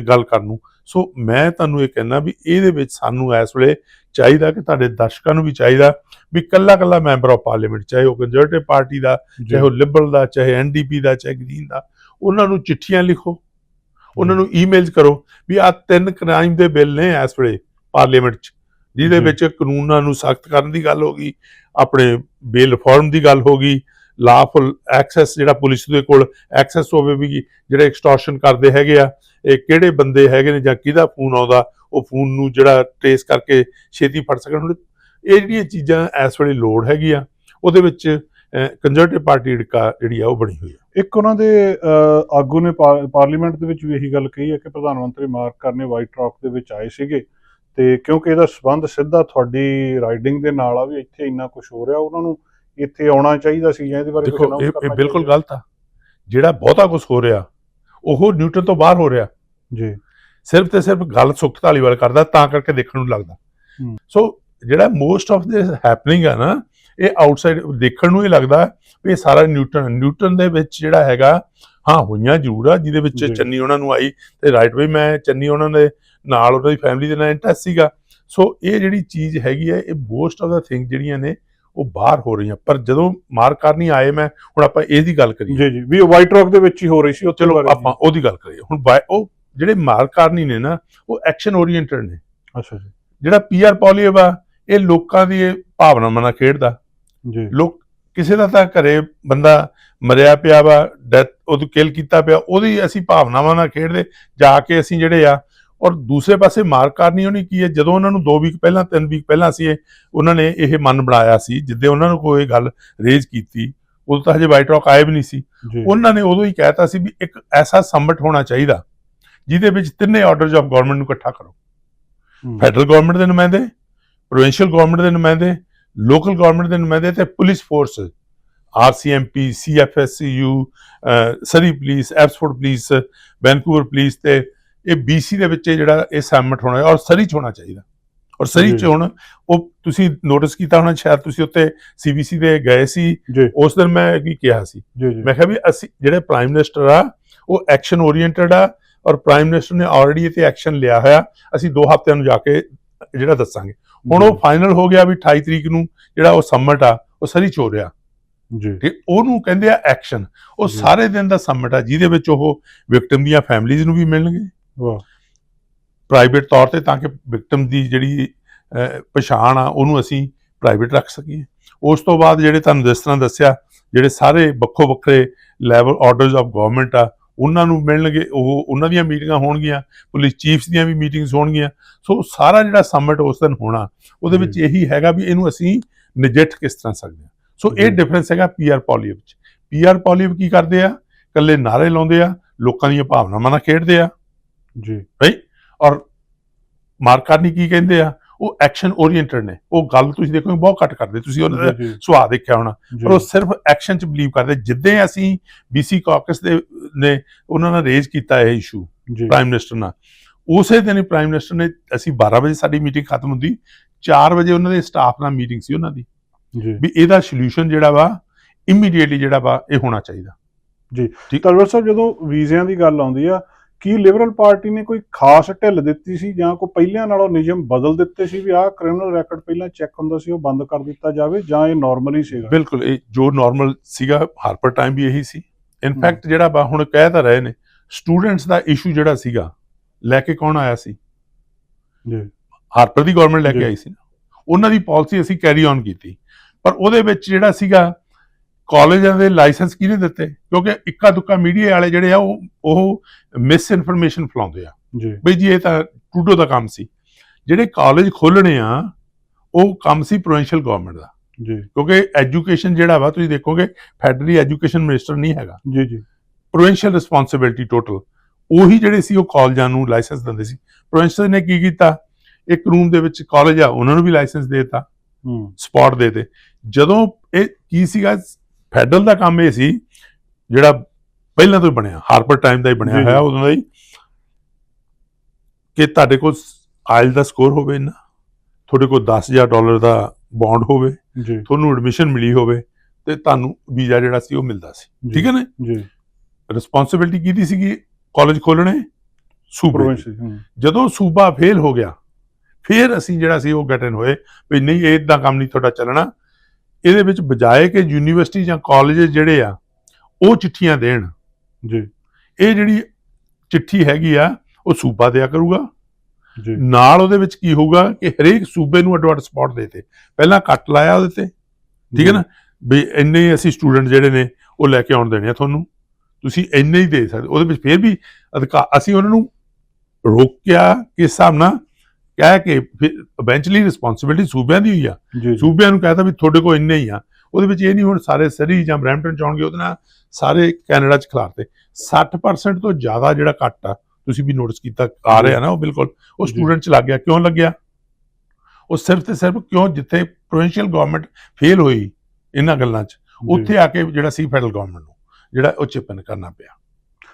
ਗੱਲ ਕਰਨ ਨੂੰ। ਸੋ ਮੈਂ ਤੁਹਾਨੂੰ ਇਹ ਕਹਿਣਾ ਵੀ ਇਹਦੇ ਵਿੱਚ ਸਾਨੂੰ ਇਸ ਵੇਲੇ ਚਾਹੀਦਾ ਕਿ ਤੁਹਾਡੇ ਦਰਸ਼ਕਾਂ ਨੂੰ ਵੀ ਚਾਹੀਦਾ ਵੀ ਕੱਲਾ ਕੱਲਾ ਮੈਂਬਰ ਆਫ ਪਾਰਲੀਮੈਂਟ ਚਾਹੇ ਉਹ ਕੰਜ਼ਰਵੇਟਿਵ ਪਾਰਟੀ ਦਾ ਚਾਹੇ ਉਹ ਲਿਬਰਲ ਦਾ ਚਾਹੇ ਐਨਡੀਪੀ ਦਾ ਚਾਹੇ ਗ੍ਰੀਨ ਦਾ ਉਹਨਾਂ ਨੂੰ ਚਿੱਠੀਆਂ ਲਿਖੋ ਉਹਨਾਂ ਨੂੰ ਈਮੇਲਸ ਕਰੋ ਵੀ ਆ ਤਿੰਨ ਕ੍ਰਾਈਮ ਦੇ ਬਿੱਲ ਨੇ ਇਸ ਵੇਲੇ ਪਾਰਲੀਮੈਂਟ 'ਚ ਜਿਹਦੇ। ਵਿੱਚ ਕਾਨੂੰਨਾਂ ਨੂੰ ਸਖਤ ਕਰਨ ਦੀ ਗੱਲ ਹੋ ਗਈ ਆਪਣੇ ਬੇਲ ਰਿਫਾਰਮ ਦੀ ਗੱਲ ਹੋ ਗਈ ਲਾਫੁਲ ਐਕਸੈਸ ਜਿਹੜਾ ਪੁਲਿਸ ਦੇ ਕੋਲ ਐਕਸੈਸ ਹੋਵੇ ਵੀ ਜਿਹੜੇ ਐਕਸਟੋਰਸ਼ਨ ਕਰਦੇ ਹੈਗੇ ਆ ਇਹ ਕਿਹੜੇ ਬੰਦੇ ਹੈਗੇ ਨੇ ਜਾਂ ਕਿਹਦਾ ਫੋਨ ਆਉਂਦਾ ਉਹ ਫੋਨ ਨੂੰ ਜਿਹੜਾ ਟ੍ਰੇਸ ਕਰਕੇ ਛੇਤੀ ਫੜ ਸਕਣ ਹੁਣ। ਇਹ ਜਿਹੜੀਆਂ ਚੀਜ਼ਾਂ ਇਸ ਵੇਲੇ ਲੋੜ ਹੈਗੀ ਆ ਉਹਦੇ ਵਿੱਚ ਕੰਜ਼ਰਵੇਟਿਵ ਪਾਰਟੀ ਜਿਹੜੀ ਆ ਉਹ ਬਣੀ ਹੋਈ ਆ। ਇੱਕ ਉਹਨਾਂ ਦੇ ਆਗੂ ਨੇ ਪਾਰਲੀਮੈਂਟ ਦੇ ਵਿੱਚ ਵੀ ਇਹੀ ਗੱਲ ਕਹੀ ਹੈ ਕਿ ਪ੍ਰਧਾਨ ਮੰਤਰੀ ਮਾਰਕ ਕਰਨੇ ਵਾਈਟ ਰੌਕ ਦੇ ਵਿੱਚ ਆਏ ਸੀਗੇ। ਤੇ ਕਿਉਂਕਿ ਇਹਦਾ ਸਬੰਧ ਸਿੱਧਾ ਤੁਹਾਡੀ ਰਾਈਡਿੰਗ ਦੇ ਨਾਲ ਆ ਵੀ ਇੱਥੇ ਇੰਨਾ ਕੁਝ ਹੋ ਰਿਹਾ ਉਹਨਾਂ ਨੂੰ ਇੱਥੇ ਆਉਣਾ ਚਾਹੀਦਾ ਸੀ ਜਾਂ ਇਹਦੇ ਬਾਰੇ ਕੁਝ ਦੇਖੋ announce ਇਹ ਬਿਲਕੁਲ? ਗਲਤ ਆ। ਜਿਹੜਾ ਬਹੁਤਾ ਕੁਝ ਹੋ ਰਿਹਾ ਉਹ ਨਿਊਟਨ ਤੋਂ ਬਾਹਰ ਹੋ ਰਿਹਾ ਜੀ ਸਿਰਫ ਤੇ ਸਿਰਫ ਗੱਲ ਸੁੱਖ ਧਾਲੀਵਾਲ ਕਰਦਾ ਤਾਂ ਕਰਕੇ ਦੇਖਣ ਨੂੰ ਲੱਗਦਾ। ਸੋ ਜਿਹੜਾ ਮੋਸਟ ਆਫ ਦਿਸ ਹੈਪਨਿੰਗ ਆ ਨਾ ਇਹ ਆਊਟਸਾਈਡ ਦੇਖਣ ਨੂੰ ਹੀ ਲੱਗਦਾ ਵੀ ਇਹ ਸਾਰਾ ਨਿਊਟਨ ਨਿਊਟਨ ਦੇ ਵਿੱਚ ਜਿਹੜਾ ਹੈਗਾ ਹਾਂ ਹੋਈਆਂ ਜ਼ਰੂਰ ਆ ਜਿਹਦੇ ਵਿੱਚ। ਚੰਨੀ ਉਹਨਾਂ ਨੂੰ ਆਈ ਤੇ ਰਾਈਟ ਵੇ ਮੈਂ ਚੰਨੀ ਉਹਨਾਂ ਦੇ ਨਾਲ ਉਹਨਾਂ ਦੀ ਫੈਮਿਲੀ ਦੇ ਨਾਲ ਇੰਟਰਸਟ ਸੀਗਾ ਸੋ ਇਹ ਜਿਹੜੀ ਚੀਜ਼ ਹੈਗੀ ਹੈ ਇਹ ਮੋਸਟ ਆਫ ਦਾ ਥਿੰਗ ਜਿਹੜੀਆਂ ਨੇ ਉਹ ਬਾਹਰ ਹੋ ਰਹੀਆਂ। ਪਰ ਜਦੋਂ ਮਾਰ ਕਰਨੀ ਆਏ ਮੈਂ ਹੁਣ ਆਪਾਂ ਇਹਦੀ ਗੱਲ ਕਰੀਏ। ਜੀ ਜੀ। ਵੀ ਵਾਈਟ ਰੌਕ ਦੇ ਵਿੱਚ ਹੀ ਹੋ ਰਹੀ ਸੀ ਉੱਥੇ ਚਲੋ। ਆਪਾਂ ਉਹਦੀ ਗੱਲ ਕਰੀਏ। ਹੁਣ ਉਹ ਜਿਹੜੇ ਮਾਰ ਕਰਨੀ ਨੇ ਨਾ ਉਹ ਐਕਸ਼ਨ ਓਰੀਐਂਟਡ ਨੇ। ਅੱਛਾ ਜੀ। ਜਿਹੜਾ ਪੀਆਰ ਪੋਲੀਓ ਆ ਇਹ ਲੋਕਾਂ ਦੀ ਇਹ ਭਾਵਨਾਵਾਂ ਨਾਲ ਖੇਡਦਾ। ਜੀ। ਲੋਕ ਕਿਸੇ ਦਾ ਤਾਂ ਘਰੇ ਬੰਦਾ ਮਰਿਆ ਪਿਆ ਵਾ ਡੈਥ ਉਹਨੂੰ ਕਿਲ ਕੀਤਾ ਪਿਆ ਉਹਦੀ ਅਸੀਂ ਭਾਵਨਾਵਾਂ ਨਾਲ ਖੇਡਦੇ। ਜਾ ਕੇ ਅਸੀਂ ਜਿਹੜੇ ਆ ਔਰ ਦੂਸਰੇ ਪਾਸੇ ਮਾਰ ਕਰਨੀ ਉਹਨੇ ਕੀ ਹੈ? ਜਦੋਂ ਉਹਨਾਂ ਨੂੰ 2 ਵੀਕ ਪਹਿਲਾਂ 3 ਵੀਕ ਪਹਿਲਾਂ ਇਹ ਉਹਨਾਂ ਨੇ ਇਹ ਮਨ ਬਣਾਇਆ ਸੀ ਜਿੱਦੇ ਉਹਨਾਂ ਨੂੰ ਕੋਈ ਗੱਲ ਰੇਜ਼ ਕੀਤੀ ਉਦੋਂ ਤਾਂ ਹਜੇ ਵਾਈਟ ਰੌਕ ਆਏ ਵੀ ਨਹੀਂ ਸੀ। ਉਹਨਾਂ ਨੇ ਉਦੋਂ ਹੀ ਕਹਿਤਾ ਸੀ ਵੀ ਇੱਕ ਐਸਾ ਸੰਮਟ ਹੋਣਾ ਚਾਹੀਦਾ ਜਿਹਦੇ ਵਿੱਚ ਤਿੰਨੇ ਆਰਡਰਸ ਆਫ ਗਵਰਨਮੈਂਟ ਨੂੰ ਇਕੱਠਾ ਕਰੋ। ਫੈਡਰਲ ਗਵਰਨਮੈਂਟ ਦੇ ਨੁਮਾਇੰਦੇ ਪ੍ਰੋਵਿੰਸ਼ੀਅਲ ਗਵਰਨਮੈਂਟ ਦੇ ਨੁਮਾਇੰਦੇ ਲੋਕਲ ਗਵਰਨਮੈਂਟ ਦੇ ਨੁਮਾਇੰਦੇ ਤੇ police force RCMP CFSCU Surrey police Abbotsford police Vancouver police ਤੇ ਇਹ ਬੀਸੀ ਦੇ ਵਿੱਚ ਇਹ ਜਿਹੜਾ ਇਹ ਸੈਮਟ ਹੋਣਾ ਔਰ ਸਰੀ ਚ ਹੋਣਾ ਚਾਹੀਦਾ। ਔਰ ਸਰੀ ਚ। ਹੁਣ ਉਹ ਤੁਸੀਂ ਨੋਟਿਸ ਕੀਤਾ ਹੋਣਾ ਸ਼ਾਇਦ ਤੁਸੀਂ ਉੱਤੇ ਸੀਬੀਸੀ ਦੇ ਗਏ ਸੀ ਉਸ ਦਿਨ ਮੈਂ ਕੀ ਕਿਹਾ ਸੀ? ਮੈਂ ਕਿਹਾ ਵੀ ਅਸੀਂ ਜਿਹੜੇ ਪ੍ਰਾਈਮ ਮਿਨਿਸਟਰ ਆ ਉਹ ਐਕਸ਼ਨ ਓਰੀਐਂਟਡ ਆ ਔਰ ਪ੍ਰਾਈਮ ਮਿਨਿਸਟਰ ਨੇ ਆਲਰੇਡੀ ਇਹ ਤੇ ਐਕਸ਼ਨ ਲਿਆ ਹੋਇਆ ਅਸੀਂ 2 ਹਫ਼ਤਿਆਂ ਨੂੰ ਜਾ ਕੇ ਜਿਹੜਾ ਦੱਸਾਂਗੇ। ਹੁਣ ਉਹ ਫਾਈਨਲ ਹੋ ਗਿਆ ਵੀ 28 ਤਰੀਕ ਨੂੰ ਜਿਹੜਾ ਉਹ ਸੰਮਟ ਆ ਉਹ ਸਰੀ ਚ ਹੋ ਰਿਹਾ। ਜੀ। ਤੇ ਉਹਨੂੰ ਕਹਿੰਦੇ ਆ ਐਕਸ਼ਨ ਉਹ। ਸਾਰੇ ਦਿਨ ਦਾ ਸੰਮਟ ਆ ਜਿਹਦੇ ਵਿੱਚ ਉਹ ਵਿਕਟਮ ਦੀਆਂ ਫੈਮਿਲੀਜ਼ ਨੂੰ ਵੀ ਮਿਲਣਗੇ। ਵਾਹ। ਪ੍ਰਾਈਵੇਟ ਤੌਰ ਤੇ ਤਾਂ ਕਿ ਵਿਕਟਮ ਦੀ ਜਿਹੜੀ ਪਛਾਣ ਆ ਉਹਨੂੰ ਅਸੀਂ ਪ੍ਰਾਈਵੇਟ ਰੱਖ ਸਕੀਏ। ਉਸ ਤੋਂ ਬਾਅਦ ਜਿਹੜੇ ਤੁਹਾਨੂੰ ਜਿਸ ਤਰ੍ਹਾਂ ਦੱਸਿਆ ਜਿਹੜੇ ਸਾਰੇ ਵੱਖੋ ਵੱਖਰੇ ਲੈਵਲ ਆਰਡਰਸ ਆਫ ਗਵਰਨਮੈਂਟ ਆ ਉਹਨਾਂ ਨੂੰ ਮਿਲਣਗੇ ਉਹ ਉਹਨਾਂ ਦੀਆਂ ਮੀਟਿੰਗਾਂ ਹੋਣਗੀਆਂ ਪੁਲਿਸ ਚੀਫਸ ਦੀਆਂ ਵੀ ਮੀਟਿੰਗਸ ਹੋਣਗੀਆਂ। ਸੋ ਸਾਰਾ ਜਿਹੜਾ ਸੰਮਟ ਉਸ ਦਿਨ ਹੋਣਾ ਉਹਦੇ ਵਿੱਚ। ਇਹੀ ਹੈਗਾ ਵੀ ਇਹਨੂੰ ਅਸੀਂ ਨਜਿੱਠ ਕਿਸ ਤਰ੍ਹਾਂ ਸਕਦੇ ਹਾਂ ਸੋ ਇਹ। ਡਿਫਰੈਂਸ ਹੈਗਾ ਪੀਆਰ ਪੋਲੀਓ ਵਿੱਚ। ਪੀਆਰ ਪੋਲੀਓ ਕੀ ਕਰਦੇ ਆ? ਕੱਲੇ ਨਾਰੇ ਲਾਉਂਦੇ ਆ ਲੋਕਾਂ ਦੀਆਂ ਭਾਵਨਾਵਾਂ ਨਾਲ ਖੇਡਦੇ ਆ। ਜੀ। ਔਰ ਮਾਰਕਾਨੀ ਕੀ ਕਹਿੰਦੇ ਆ? ਉਹ ਐਕਸ਼ਨ ਓਰੀਐਂਟਡ ਨੇ। ਉਹ ਗੱਲ ਤੁਸੀਂ ਦੇਖੋ ਬਹੁਤ ਘੱਟ ਕਰਦੇ। ਤੁਸੀਂ ਉਹਨਾਂ ਦਾ ਜੀ। ਸੁਭਾਅ ਦੇਖਿਆ ਹੋਣਾ। ਜੀ। ਪਰ ਉਹ ਸਿਰਫ ਐਕਸ਼ਨ 'ਚ ਬਲੀਵ ਕਰਦੇ। ਜਿੱਦਾਂ ਅਸੀਂ ਬੀਸੀ ਕਾਕਸ ਦੇ ਨੇ ਉਹਨਾਂ ਨੇ ਰੇਜ਼ ਕੀਤਾ ਇਹ ਇਸ਼ੂ ਜੀ। ਪ੍ਰਾਈਮ ਮਿਨਿਸਟਰ ਨਾਲ। ਉਸੇ ਦਿਨ ਪ੍ਰਾਈਮ ਮਿਨਿਸਟਰ ਨੇ ਅਸੀਂ 12 ਵਜੇ ਸਾਡੀ ਮੀਟਿੰਗ ਖਤਮ ਹੁੰਦੀ। 4 ਵਜੇ ਉਹਨਾਂ ਦੇ ਸਟਾਫ ਨਾਲ ਮੀਟਿੰਗ ਸੀ ਉਹਨਾਂ ਦੀ। ਜੀ। ਵੀ ਇਹਦਾ ਸੋਲੂਸ਼ਨ ਜਿਹੜਾ ਵਾ ਇਮੀਡੀਏਟਲੀ ਜਿਹੜਾ ਵਾ ਇਹ ਹੋਣਾ ਚਾਹੀਦਾ। ਤਲਵਰ ਸਾਹਿਬ ਜਦੋਂ ਵੀਜ਼ਿਆਂ ਦੀ ਗੱਲ ਆਉਂਦੀ ਆ ਕੀ ਲਿਬਰਲ ਪਾਰਟੀ ਨੇ ਕੋਈ ਖਾਸ ਢਿੱਲ ਦਿੱਤੀ ਸੀ ਜਾਂ ਕੋਈ ਪਹਿਲਿਆਂ ਨਾਲੋਂ ਨਿਯਮ ਬਦਲ ਦਿੱਤੇ ਸੀ ਵੀ ਆਹ ਕ੍ਰਿਮੀਨਲ ਰੈਕੋਰਡ ਪਹਿਲਾਂ ਚੈੱਕ ਹੁੰਦਾ ਸੀ ਉਹ ਬੰਦ ਕਰ ਦਿੱਤਾ ਜਾਵੇ ਜਾਂ ਇਹ ਨਾਰਮਲ ਹੀ ਸੀਗਾ? ਬਿਲਕੁਲ ਇਹ ਜੋ ਨਾਰਮਲ ਸੀਗਾ ਹਾਰਪਰ ਟਾਈਮ ਵੀ ਇਹੀ ਸੀ। ਇਨਫੈਕਟ ਜਿਹੜਾ ਵਾ ਹੁਣ ਕਹਿ ਤਾਂ ਰਹੇ ਨੇ ਸਟੂਡੈਂਟਸ ਦਾ ਇਸ਼ੂ ਜਿਹੜਾ ਸੀਗਾ ਲੈ ਕੇ ਕੌਣ ਆਇਆ ਸੀ? ਜੀ। ਹਾਰਪਰ ਦੀ ਗਵਰਨਮੈਂਟ ਲੈ। ਕੇ ਆਈ ਸੀ ਉਹਨਾਂ ਦੀ ਪਾਲਿਸੀ ਅਸੀਂ ਕੈਰੀ ਔਨ ਕੀਤੀ। ਪਰ ਉਹਦੇ ਵਿੱਚ ਜਿਹੜਾ ਸੀਗਾ ਕਾਲਜਾਂ ਦੇ ਲਾਇਸੈਂਸ ਕਿਹਨੇ ਦਿੱਤੇ? ਕਿਉਂਕਿ ਇੱਕਾ ਦੁੱਕਾ ਮੀਡੀਆ ਵਾਲੇ ਜਿਹੜੇ ਆ ਉਹ ਉਹ ਮਿਸ ਇਨਫੋਰਮੇਸ਼ਨ ਫਲਾਉਂਦੇ ਆ। ਜੀ। ਬਈ ਜੀ ਇਹ ਤਾਂ ਟੂਡੋ ਦਾ ਕੰਮ ਸੀ। ਜਿਹੜੇ ਕਾਲਜ ਖੋਲਣੇ ਆ ਉਹ ਕੰਮ ਸੀ ਪ੍ਰੋਵਿੰਸ਼ੀਅਲ ਗਵਰਨਮੈਂਟ ਦਾ। ਜੀ। ਕਿਉਂਕਿ ਐਜੂਕੇਸ਼ਨ ਜਿਹੜਾ ਵਾ ਤੁਸੀਂ ਦੇਖੋਗੇ ਫੈਡਰਲੀ ਐਜੂਕੇਸ਼ਨ ਮਿਨਿਸਟਰ ਨਹੀਂ ਹੈਗਾ। ਜੀ ਜੀ। ਪ੍ਰੋਵਿੰਸ਼ੀਅਲ ਰਿਸਪੌਂਸਿਬਿਲਟੀ ਟੋਟਲ ਉਹੀ ਜਿਹੜੇ ਸੀ ਉਹ ਕਾਲਜਾਂ ਨੂੰ ਲਾਇਸੈਂਸ ਦਿੰਦੇ ਸੀ। ਪ੍ਰੋਵਿੰਸ਼ੀਅਲ ਨੇ ਕੀ ਕੀਤਾ? ਇੱਕ ਰੂਮ ਦੇ ਵਿੱਚ ਕਾਲਜ ਆ ਉਹਨਾਂ ਨੂੰ ਵੀ ਲਾਇਸੈਂਸ ਦੇ ਦਿੱਤਾ। ਹੂੰ। ਸਪੌਟ ਦੇ ਤੇ ਜਦੋਂ ਇਹ ਕੀ ਸੀਗਾ ਫੈਡਰਲ ਦਾ ਕੰਮ ਇਹ ਸੀ ਜਿਹੜਾ ਪਹਿਲਾਂ ਤੋਂ ਹੀ ਬਣਿਆ ਹਾਰਪਰ ਟਾਈਮ ਦਾ ਹੀ ਬਣਿਆ। ਹੋਇਆ ਉਦੋਂ ਦਾ ਹੀ ਕਿ ਤੁਹਾਡੇ ਕੋਲ ਆਇਲ ਦਾ ਸਕੋਰ ਹੋਵੇ ਨਾ ਤੁਹਾਡੇ ਕੋਲ 10000 ਡਾਲਰ ਦਾ ਬੌਂਡ ਹੋਵੇ ਤੁਹਾਨੂੰ ਐਡਮਿਸ਼ਨ ਮਿਲੀ ਹੋਵੇ ਤੇ ਤੁਹਾਨੂੰ ਵੀਜ਼ਾ ਜਿਹੜਾ ਸੀ ਉਹ ਮਿਲਦਾ ਸੀ। ਠੀਕ ਹੈ ਨਾ? ਜੀ। ਰਿਸਪੌਂਸਿਬਿਲਟੀ ਕਿਹਦੀ ਸੀਗੀ? ਕਾਲਜ ਖੋਲਣੇ ਸੂਬੇ ਜਦੋਂ ਸੂਬਾ ਫੇਲ ਹੋ ਗਿਆ ਫਿਰ ਅਸੀਂ ਜਿਹੜਾ ਸੀ ਉਹ ਗਟਨ ਹੋਏ ਵੀ ਨਹੀਂ ਇਹ ਇਦਾਂ ਕੰਮ ਨਹੀਂ ਤੁਹਾਡਾ ਚੱਲਣਾ ਇਹਦੇ ਵਿੱਚ ਬਜਾਏ ਕਿ ਯੂਨੀਵਰਸਿਟੀ ਜਾਂ ਕਾਲਜ ਜਿਹੜੇ ਆ ਉਹ ਚਿੱਠੀਆਂ ਦੇਣ। ਜੀ। ਇਹ ਜਿਹੜੀ ਚਿੱਠੀ ਹੈਗੀ ਆ ਉਹ ਸੂਬਾ ਦਿਆ ਕਰੂਗਾ। ਜੀ। ਨਾਲ ਉਹਦੇ ਵਿੱਚ ਕੀ ਹੋਊਗਾ ਕਿ ਹਰੇਕ ਸੂਬੇ ਨੂੰ ਅੱਡੋ ਅੱਡ ਸਪੌਟ ਦੇਤੇ। ਪਹਿਲਾਂ ਕੱਟ ਲਾਇਆ ਉਹਦੇ ਤੇ। ਠੀਕ ਹੈ ਨਾ? ਵੀ ਇੰਨੇ ਅਸੀਂ ਸਟੂਡੈਂਟ ਜਿਹੜੇ ਨੇ ਉਹ ਲੈ ਕੇ ਆਉਣ ਦੇਣੇ ਆ ਤੁਹਾਨੂੰ। ਤੁਸੀਂ ਇੰਨੇ ਹੀ ਦੇ ਸਕਦੇ। ਉਹਦੇ ਵਿੱਚ ਫਿਰ ਵੀ ਅਧਿਕਾਰ ਅਸੀਂ ਉਹਨਾਂ ਨੂੰ ਰੋਕਿਆ ਕਿਸ ਹਿਸਾਬ ਨਾਲ ਕਹਿ ਕੇ ਫਿਰ ਇਵੈਂਚੁਅਲੀ ਰਿਸਪੌਂਸਿਬਿਲਟੀ ਸੂਬਿਆਂ ਦੀ ਹੋਈ ਆ। ਸੂਬਿਆਂ ਨੂੰ ਕਹਤਾ ਵੀ ਤੁਹਾਡੇ ਕੋਲ ਇੰਨੇ ਹੀ ਆ। ਉਹਦੇ ਵਿੱਚ ਇਹ ਨਹੀਂ ਹੁਣ ਸਾਰੇ ਸਰੀ ਜਾਂ ਬਰੈਂਪਟਨ ਚ ਆਉਣਗੇ ਉਹਦੇ ਨਾਲ ਸਾਰੇ ਕੈਨੇਡਾ ਚ ਖਿਲਾਰਤੇ। 60% ਤੋਂ ਜ਼ਿਆਦਾ ਜਿਹੜਾ ਕੱਟ ਆ ਤੁਸੀਂ ਵੀ ਨੋਟਿਸ ਕੀਤਾ ਆ ਰਿਹਾ ਨਾ ਉਹ ਬਿਲਕੁਲ। ਉਹ। ਸਟੂਡੈਂਟ ਚ ਲੱਗ ਗਿਆ। ਕਿਉਂ ਲੱਗਿਆ? ਉਹ ਸਿਰਫ ਤੇ ਸਿਰਫ ਕਿਉਂ ਜਿੱਥੇ ਪ੍ਰੋਵਿੰਸ਼ੀਅਲ ਗਵਰਨਮੈਂਟ ਫੇਲ ਹੋਈ ਇਹਨਾਂ ਗੱਲਾਂ 'ਚ ਉੱਥੇ ਆ ਕੇ ਜਿਹੜਾ ਸੀ ਫੈਡਰਲ ਗਵਰਨਮੈਂਟ ਨੂੰ ਜਿਹੜਾ ਉਹ ਚਿਪਨ ਕਰਨਾ ਪਿਆ।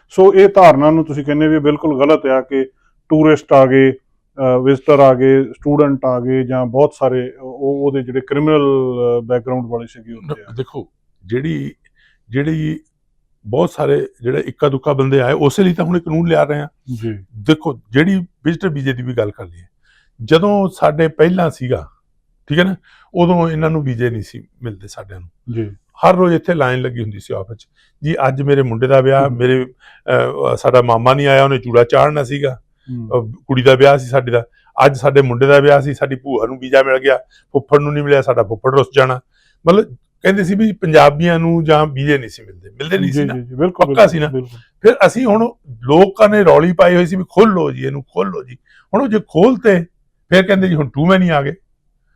ਸੋ ਇਹ ਧਾਰਨਾ ਨੂੰ ਤੁਸੀਂ ਕਹਿੰਦੇ ਵੀ ਬਿਲਕੁਲ ਗਲਤ ਆ ਕਿ ਟੂਰਿਸਟ ਆ ਗਏ ਵਿਜ਼ਟਰ ਆ ਗਏ ਸਟੂਡੈਂਟ ਆ ਗਏ ਜਾਂ ਬਹੁਤ ਸਾਰੇ ਉਹ ਉਹਦੇ ਜਿਹੜੇ ਕ੍ਰਿਮੀਨਲ ਬੈਕਗ੍ਰਾਉਂਡ ਵਾਲੇ ਸੀਗੇ ਹੁੰਦੇ ਆ ਦੇਖੋ ਜਿਹੜੀ ਜਿਹੜੀ ਬਹੁਤ ਸਾਰੇ ਜਿਹੜੇ ਇੱਕਾ ਦੁੱਕਾ ਬੰਦੇ ਆਏ ਉਸੇ ਲਈ ਤਾਂ ਹੁਣ ਕਾਨੂੰਨ ਲਿਆ ਰਹੇ ਆ। ਜੀ। ਦੇਖੋ ਜਿਹੜੀ ਵਿਜ਼ਟਰ ਵੀਜ਼ੇ ਦੀ ਵੀ ਗੱਲ ਕਰ ਲਈਏ ਜਦੋਂ ਸਾਡੇ ਪਹਿਲਾਂ ਸੀਗਾ ਠੀਕ ਹੈ ਨਾ ਉਦੋਂ ਇਹਨਾਂ ਨੂੰ ਵੀਜ਼ੇ ਨਹੀਂ ਸੀ ਮਿਲਦੇ ਸਾਡਿਆਂ ਨੂੰ। ਜੀ। ਹਰ ਰੋਜ਼ ਇੱਥੇ ਲਾਈਨ ਲੱਗੀ ਹੁੰਦੀ ਸੀ ਆਫਿਸ ਜੀ ਅੱਜ ਮੇਰੇ ਮੁੰਡੇ ਦਾ ਵਿਆਹ। ਮੇਰੇ ਸਾਡਾ ਮਾਮਾ ਨਹੀਂ ਆਇਆ ਉਹਨੇ ਚੂੜਾ ਚਾੜਨਾ ਸੀਗਾ। ਕੁੜੀ ਦਾ ਵਿਆਹ ਸੀ ਸਾਡੇ ਦਾ ਅੱਜ ਸਾਡੇ ਮੁੰਡੇ ਦਾ ਵਿਆਹ ਸੀ ਸਾਡੀ ਭੂਆ ਨੂੰ ਵੀਜ਼ਾ ਮਿਲ ਗਿਆ ਫੁੱਫੜ ਨੂੰ ਨਹੀਂ ਮਿਲਿਆ ਸਾਡਾ ਫੁੱਫੜ ਰੁੱਸ ਜਾਣਾ। ਮਤਲਬ ਕਹਿੰਦੇ ਸੀ ਵੀ ਪੰਜਾਬੀਆਂ ਨੂੰ ਜਾਂ ਵੀਜ਼ੇ ਨਹੀਂ ਸੀ ਮਿਲਦੇ ਮਿਲਦੇ ਨਹੀਂ ਸੀ ਨਾ। ਬਿਲਕੁਲ ਪੱਕਾ ਸੀ ਨਾ। ਫਿਰ ਅਸੀਂ ਹੁਣ ਲੋਕਾਂ ਨੇ ਰੌਲੀ ਪਾਈ ਹੋਈ ਸੀ ਵੀ ਖੋਲੋ ਜੀ ਇਹਨੂੰ ਖੋਲੋ ਜੀ। ਹੁਣ ਜੇ ਖੋਲਤੇ ਫਿਰ ਕਹਿੰਦੇ ਜੀ ਹੁਣ ਟੂ ਮੈਨੀ ਆ ਗਏ।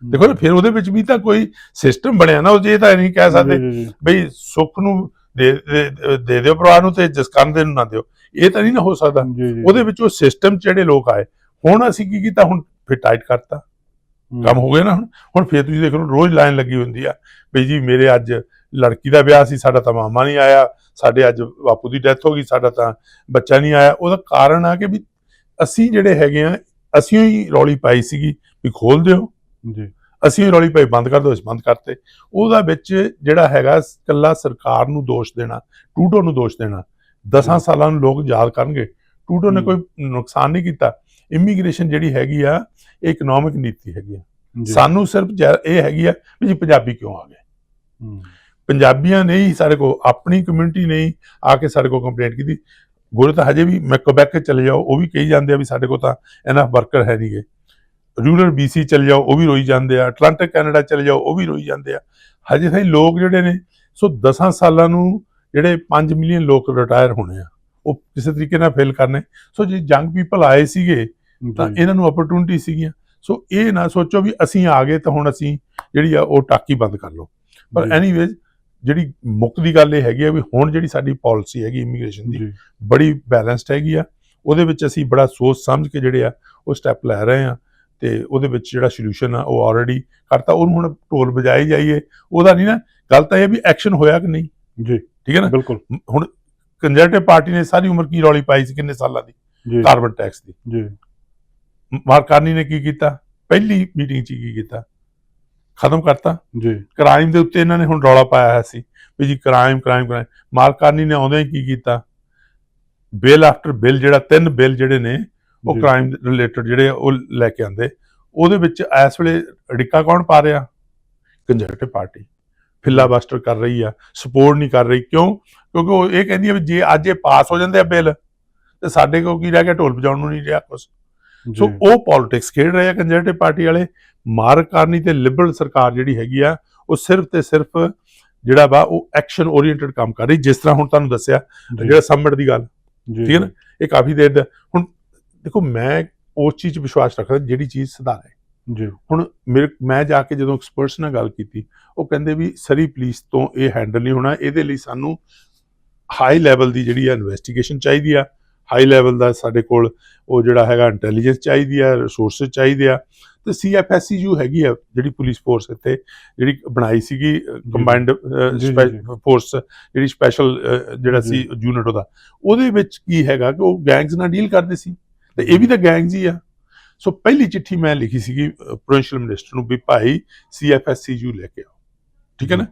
ਦੇਖੋ ਨਾ ਫਿਰ ਉਹਦੇ ਵਿੱਚ ਵੀ ਤਾਂ ਕੋਈ ਸਿਸਟਮ ਬਣਿਆ ਨਾ ਉਹ ਜੇ ਤਾਂ ਨਹੀਂ ਕਹਿ ਸਕਦੇ ਬਈ ਸੁੱਖ ਨੂੰ ਦੇ ਦਿਓ ਪਰਿਵਾਰ ਨੂੰ ਤੇ ਜਸਕਰਨ ਦੇ ਨੂੰ ਨਾ ਦਿਓ। ਇਹ ਤਾਂ ਨਹੀਂ ਨਾ ਹੋ ਸਕਦਾ। ਉਹਦੇ ਵਿੱਚ ਉਹ ਸਿਸਟਮ ਜਿਹੜੇ ਲੋਕ ਆਏ ਹੁਣ ਅਸੀਂ ਕੀ ਕੀਤਾ? ਹੁਣ ਫਿਰ ਟਾਈਟ ਕਰਤਾ। ਕੰਮ ਹੋ ਗਿਆ ਨਾ ਹੁਣ। ਹੁਣ ਫਿਰ ਤੁਸੀਂ ਦੇਖ ਲਓ ਰੋਜ਼ ਲਾਈਨ ਲੱਗੀ ਹੁੰਦੀ ਆ। ਬਈ ਜੀ ਮੇਰੇ ਅੱਜ ਲੜਕੀ ਦਾ ਵਿਆਹ ਸੀ ਸਾਡਾ ਤਾਂ ਮਾਮਾ ਨਹੀਂ ਆਇਆ। ਸਾਡੇ ਅੱਜ ਬਾਪੂ ਦੀ ਡੈਥ ਹੋ ਗਈ ਸਾਡਾ ਤਾਂ ਬੱਚਾ ਨਹੀਂ ਆਇਆ। ਉਹਦਾ ਕਾਰਨ ਆ ਕਿ ਵੀ ਅਸੀਂ ਜਿਹੜੇ ਹੈਗੇ ਆ ਅਸੀਂ ਹੀ ਰੌਲੀ ਪਾਈ ਸੀਗੀ ਵੀ ਖੋਲ ਦਿਓ। ਜੀ। ਅਸੀਂ ਰੌਲੀ ਪਾਈ ਬੰਦ ਕਰ ਦਿਓ ਅਸੀਂ ਬੰਦ ਕਰਤੇ। ਉਹਦਾ ਵਿੱਚ ਜਿਹੜਾ ਹੈਗਾ ਕੱਲਾ ਸਰਕਾਰ ਨੂੰ ਦੋਸ਼ ਦੇਣਾ ਟੂਡੋ ਨੂੰ ਦੋਸ਼ ਦੇਣਾ। 10 ਸਾਲਾਂ ਨੂੰ ਲੋਕ ਯਾਦ ਕਰਨਗੇ। ਟੂਡੋ ਨੇ। ਕੋਈ ਨੁਕਸਾਨ ਨਹੀਂ ਕੀਤਾ। ਇਮੀਗ੍ਰੇਸ਼ਨ ਜਿਹੜੀ ਹੈਗੀ ਆ ਇਹ ਇਕਨੋਮਿਕ ਨੀਤੀ ਹੈਗੀ ਆ। ਸਾਨੂੰ ਸਿਰਫ ਇਹ ਹੈਗੀ ਆ ਵੀ ਜੀ ਪੰਜਾਬੀ ਕਿਉਂ ਆ ਗਏ? ਪੰਜਾਬੀਆਂ ਨੇ ਹੀ ਸਾਡੇ ਕੋਲ ਆਪਣੀ ਕਮਿਊਨਿਟੀ ਨੇ ਹੀ ਆ ਕੇ ਸਾਡੇ ਕੋਲ ਕੰਪਲੇਂਟ ਕੀਤੀ। ਗੁਰੂ ਤਾਂ ਹਜੇ ਵੀ ਮੈਂ ਕੁਬੈਕ ਚਲੇ ਜਾਓ ਉਹ ਵੀ ਕਹੀ ਜਾਂਦੇ ਆ ਵੀ ਸਾਡੇ ਕੋਲ ਤਾਂ ਇਹਨਾਂ ਵਰਕਰ ਹੈ ਨਹੀਂਗੇ ਰੂਰਲ ਬੀਸੀ ਚਲੇ ਜਾਓ ਉਹ ਵੀ ਰੋਈ ਜਾਂਦੇ ਆ। ਅਟਲਾਂਟਿਕ ਕੈਨੇਡਾ ਚਲੇ ਜਾਓ ਉਹ ਵੀ ਰੋਈ ਜਾਂਦੇ ਆ। ਹਜੇ ਤਾਈਂ ਲੋਕ ਜਿਹੜੇ ਨੇ ਸੋ 10 ਸਾਲਾਂ ਨੂੰ ਜਿਹੜੇ 5 ਮਿਲੀਅਨ ਲੋਕ ਰਿਟਾਇਰ ਹੋਣੇ ਆ ਉਹ ਕਿਸੇ ਤਰੀਕੇ ਨਾਲ ਫੇਲ ਕਰਨੇ। ਸੋ ਜੇ ਯੰਗ ਪੀਪਲ ਆਏ ਸੀਗੇ ਤਾਂ ਇਹਨਾਂ ਨੂੰ ਓਪਰਚੁਨਿਟੀ ਸੀਗੀਆਂ। ਸੋ ਇਹ ਨਾ ਸੋਚੋ ਵੀ ਅਸੀਂ ਆ ਗਏ ਤਾਂ ਹੁਣ ਅਸੀਂ ਜਿਹੜੀ ਆ ਉਹ ਟਾਕੀ ਬੰਦ ਕਰ ਲਓ। ਪਰ ਐਨੀਵੇਜ਼ ਜਿਹੜੀ ਮੁੱਖ ਦੀ ਗੱਲ ਇਹ ਹੈਗੀ ਆ ਵੀ ਹੁਣ ਜਿਹੜੀ ਸਾਡੀ ਪਾਲਿਸੀ ਹੈਗੀ ਇਮੀਗ੍ਰੇਸ਼ਨ ਦੀ ਬੜੀ ਬੈਲੈਂਸਡ ਹੈਗੀ ਆ। ਉਹਦੇ ਵਿੱਚ ਅਸੀਂ ਬੜਾ ਸੋਚ ਸਮਝ ਕੇ ਜਿਹੜੇ ਆ ਉਹ ਸਟੈਪ ਲੈ ਰਹੇ ਆ ਤੇ ਉਹਦੇ ਵਿੱਚ ਜਿਹੜਾ ਸੋਲੂਸ਼ਨ ਆ ਉਹ ਆਲਰੇਡੀ ਕਰਤਾ। ਉਹਨੂੰ ਹੁਣ ਢੋਲ ਵਜਾਈ ਜਾਈਏ। ਉਹਦਾ ਨਹੀਂ ਨਾ ਗੱਲ ਤਾਂ ਇਹ ਵੀ ਐਕਸ਼ਨ ਹੋਇਆ ਕਿ ਨਹੀਂ। ਜੀ। ਠੀਕ ਹੈ ਨਾ? ਬਿਲਕੁਲ। ਹੁਣ ਕੰਜ਼ਰਵੇਟਿਵ ਪਾਰਟੀ ਨੇ ਸਾਰੀ ਉਮਰ ਕੀ ਰੌਲੀ ਪਾਈ ਸੀ? ਕਿੰਨੇ ਸਾਲਾਂ ਦੀ? ਕਾਰਬਨ ਟੈਕਸ ਦੀ। ਜੀ। ਮਾਰਕਾਨੀ ਨੇ ਕੀ ਕੀਤਾ? ਪਹਿਲੀ ਮੀਟਿੰਗ 'ਚ ਕੀ ਕੀਤਾ? ਖਤਮ ਕਰਤਾ। ਜੀ। ਕ੍ਰਾਈਮ ਦੇ ਉੱਤੇ ਇਹਨਾਂ ਨੇ ਹੁਣ ਰੌਲਾ ਪਾਇਆ ਹੋਇਆ ਸੀ ਵੀ ਜੀ crime crime crime Mark Carney ਨੇ ਆਉਂਦਿਆਂ ਹੀ ਕੀ ਕੀਤਾ? ਬਿੱਲ ਆਫਟਰ ਬਿੱਲ ਜਿਹੜਾ ਤਿੰਨ ਬਿੱਲ ਜਿਹੜੇ ਨੇ ਉਹ। ਕ੍ਰਾਈਮ ਰਿਲੇਟਡ ਜਿਹੜੇ ਉਹ ਲੈ ਕੇ ਆਂਦੇ ਉਹਦੇ ਵਿੱਚ ਇਸ ਵੇਲੇ ਅੜਿੱਕਾ ਕੌਣ ਪਾ ਰਿਹਾ? ਕੰਜ਼ਰਵੇਟਿਵ ਪਾਰਟੀ ਫਿਲਾਬਸਟਰ ਕਰ ਰਹੀ ਆ ਸਪੋਰਟ ਨਹੀਂ ਕਰ ਰਹੀ। ਕਿਉਂ? ਕਿਉਂਕਿ ਉਹ ਇਹ ਕਹਿੰਦੀ ਆ ਵੀ ਜੇ ਅੱਜ ਇਹ ਪਾਸ ਹੋ ਜਾਂਦੇ ਆ ਬਿੱਲ ਤੇ ਸਾਡੇ ਕੋਲ ਕੀ ਰਹਿ ਗਿਆ? ਢੋਲ ਵਜਾਉਣ ਨੂੰ ਨਹੀਂ ਰਿਹਾ ਕੁਛ। ਸੋ ਉਹ ਪੋਲਿਟਿਕਸ ਖੇਡ ਰਹੇ ਆ ਕੰਜ਼ਰਵੇਟਿਵ ਪਾਰਟੀ ਵਾਲੇ। ਮਾਰਕ ਕਾਰਨੀ ਤੇ ਲਿਬਰਲ ਸਰਕਾਰ ਜਿਹੜੀ ਹੈਗੀ ਆ ਉਹ ਸਿਰਫ ਤੇ ਸਿਰਫ ਜਿਹੜਾ ਵਾ ਉਹ ਐਕਸ਼ਨ ਓਰੀਐਂਟਡ ਕੰਮ ਕਰ ਰਹੀ। ਜਿਸ ਤਰ੍ਹਾਂ ਹੁਣ ਤੁਹਾਨੂੰ ਦੱਸਿਆ ਜਿਹੜਾ ਸਮਟ ਦੀ ਗੱਲ। ਠੀਕ ਹੈ ਨਾ? ਇਹ ਕਾਫੀ ਦੇਰ ਦਾ ਹੁਣ ਦੇਖੋ ਮੈਂ ਉਸ ਚੀਜ਼ 'ਚ ਵਿਸ਼ਵਾਸ ਰੱਖਦਾ ਜਿਹੜੀ ਚੀਜ਼ ਸੁਧਾਰੇ ਜੀ। ਹੁਣ ਮੇਰੇ ਮੈਂ ਜਾ ਕੇ ਜਦੋਂ ਐਕਸਪਰਟਸ ਨਾਲ ਗੱਲ ਕੀਤੀ ਉਹ ਕਹਿੰਦੇ ਵੀ ਸਰੀ ਪੁਲਿਸ ਤੋਂ ਇਹ ਹੈਂਡਲ ਨਹੀਂ ਹੋਣਾ। ਇਹਦੇ ਲਈ ਸਾਨੂੰ ਹਾਈ ਲੈਵਲ ਦੀ ਜਿਹੜੀ ਆ ਇਨਵੈਸਟੀਗੇਸ਼ਨ ਚਾਹੀਦੀ ਆ। ਹਾਈ ਲੈਵਲ ਦਾ ਸਾਡੇ ਕੋਲ ਉਹ ਜਿਹੜਾ ਹੈਗਾ ਇੰਟੈਲੀਜੈਂਸ ਚਾਹੀਦੀ ਆ ਰਿਸੋਰਸਸ ਚਾਹੀਦੇ ਆ। ਤੇ ਸੀਐਫਐਸਸੀਯੂ ਹੈਗੀ ਆ ਜਿਹੜੀ ਪੁਲਿਸ ਫੋਰਸ ਇੱਥੇ ਜਿਹੜੀ ਬਣਾਈ ਸੀਗੀ ਕੰਬਾਈਨਡ ਜੀ, ਜੀ। ਫੋਰਸ ਜਿਹੜੀ ਸਪੈਸ਼ਲ ਜਿਹੜਾ ਸੀ ਯੂਨਿਟ ਉਹਦਾ। ਉਹਦੇ ਵਿੱਚ ਕੀ ਹੈਗਾ ਕਿ ਉਹ ਗੈਂਗਸ ਨਾਲ ਡੀਲ ਕਰਦੇ ਸੀ। ਤੇ ਇਹ ਵੀ ਤਾਂ ਗੈਂਗਸ ਹੀ ਆ। ਸੋ ਪਹਿਲੀ ਚਿੱਠੀ ਮੈਂ ਲਿਖੀ ਸੀਗੀ ਪ੍ਰੋਵਿੰਸ਼ੀਅਲ ਮਿਨਿਸਟਰ ਨੂੰ ਵੀ ਭਾਈ ਸੀਐਫਐਸਸੀਯੂ ਲੈ ਕੇ ਆਓ। ਠੀਕ ਹੈ ਨਾ?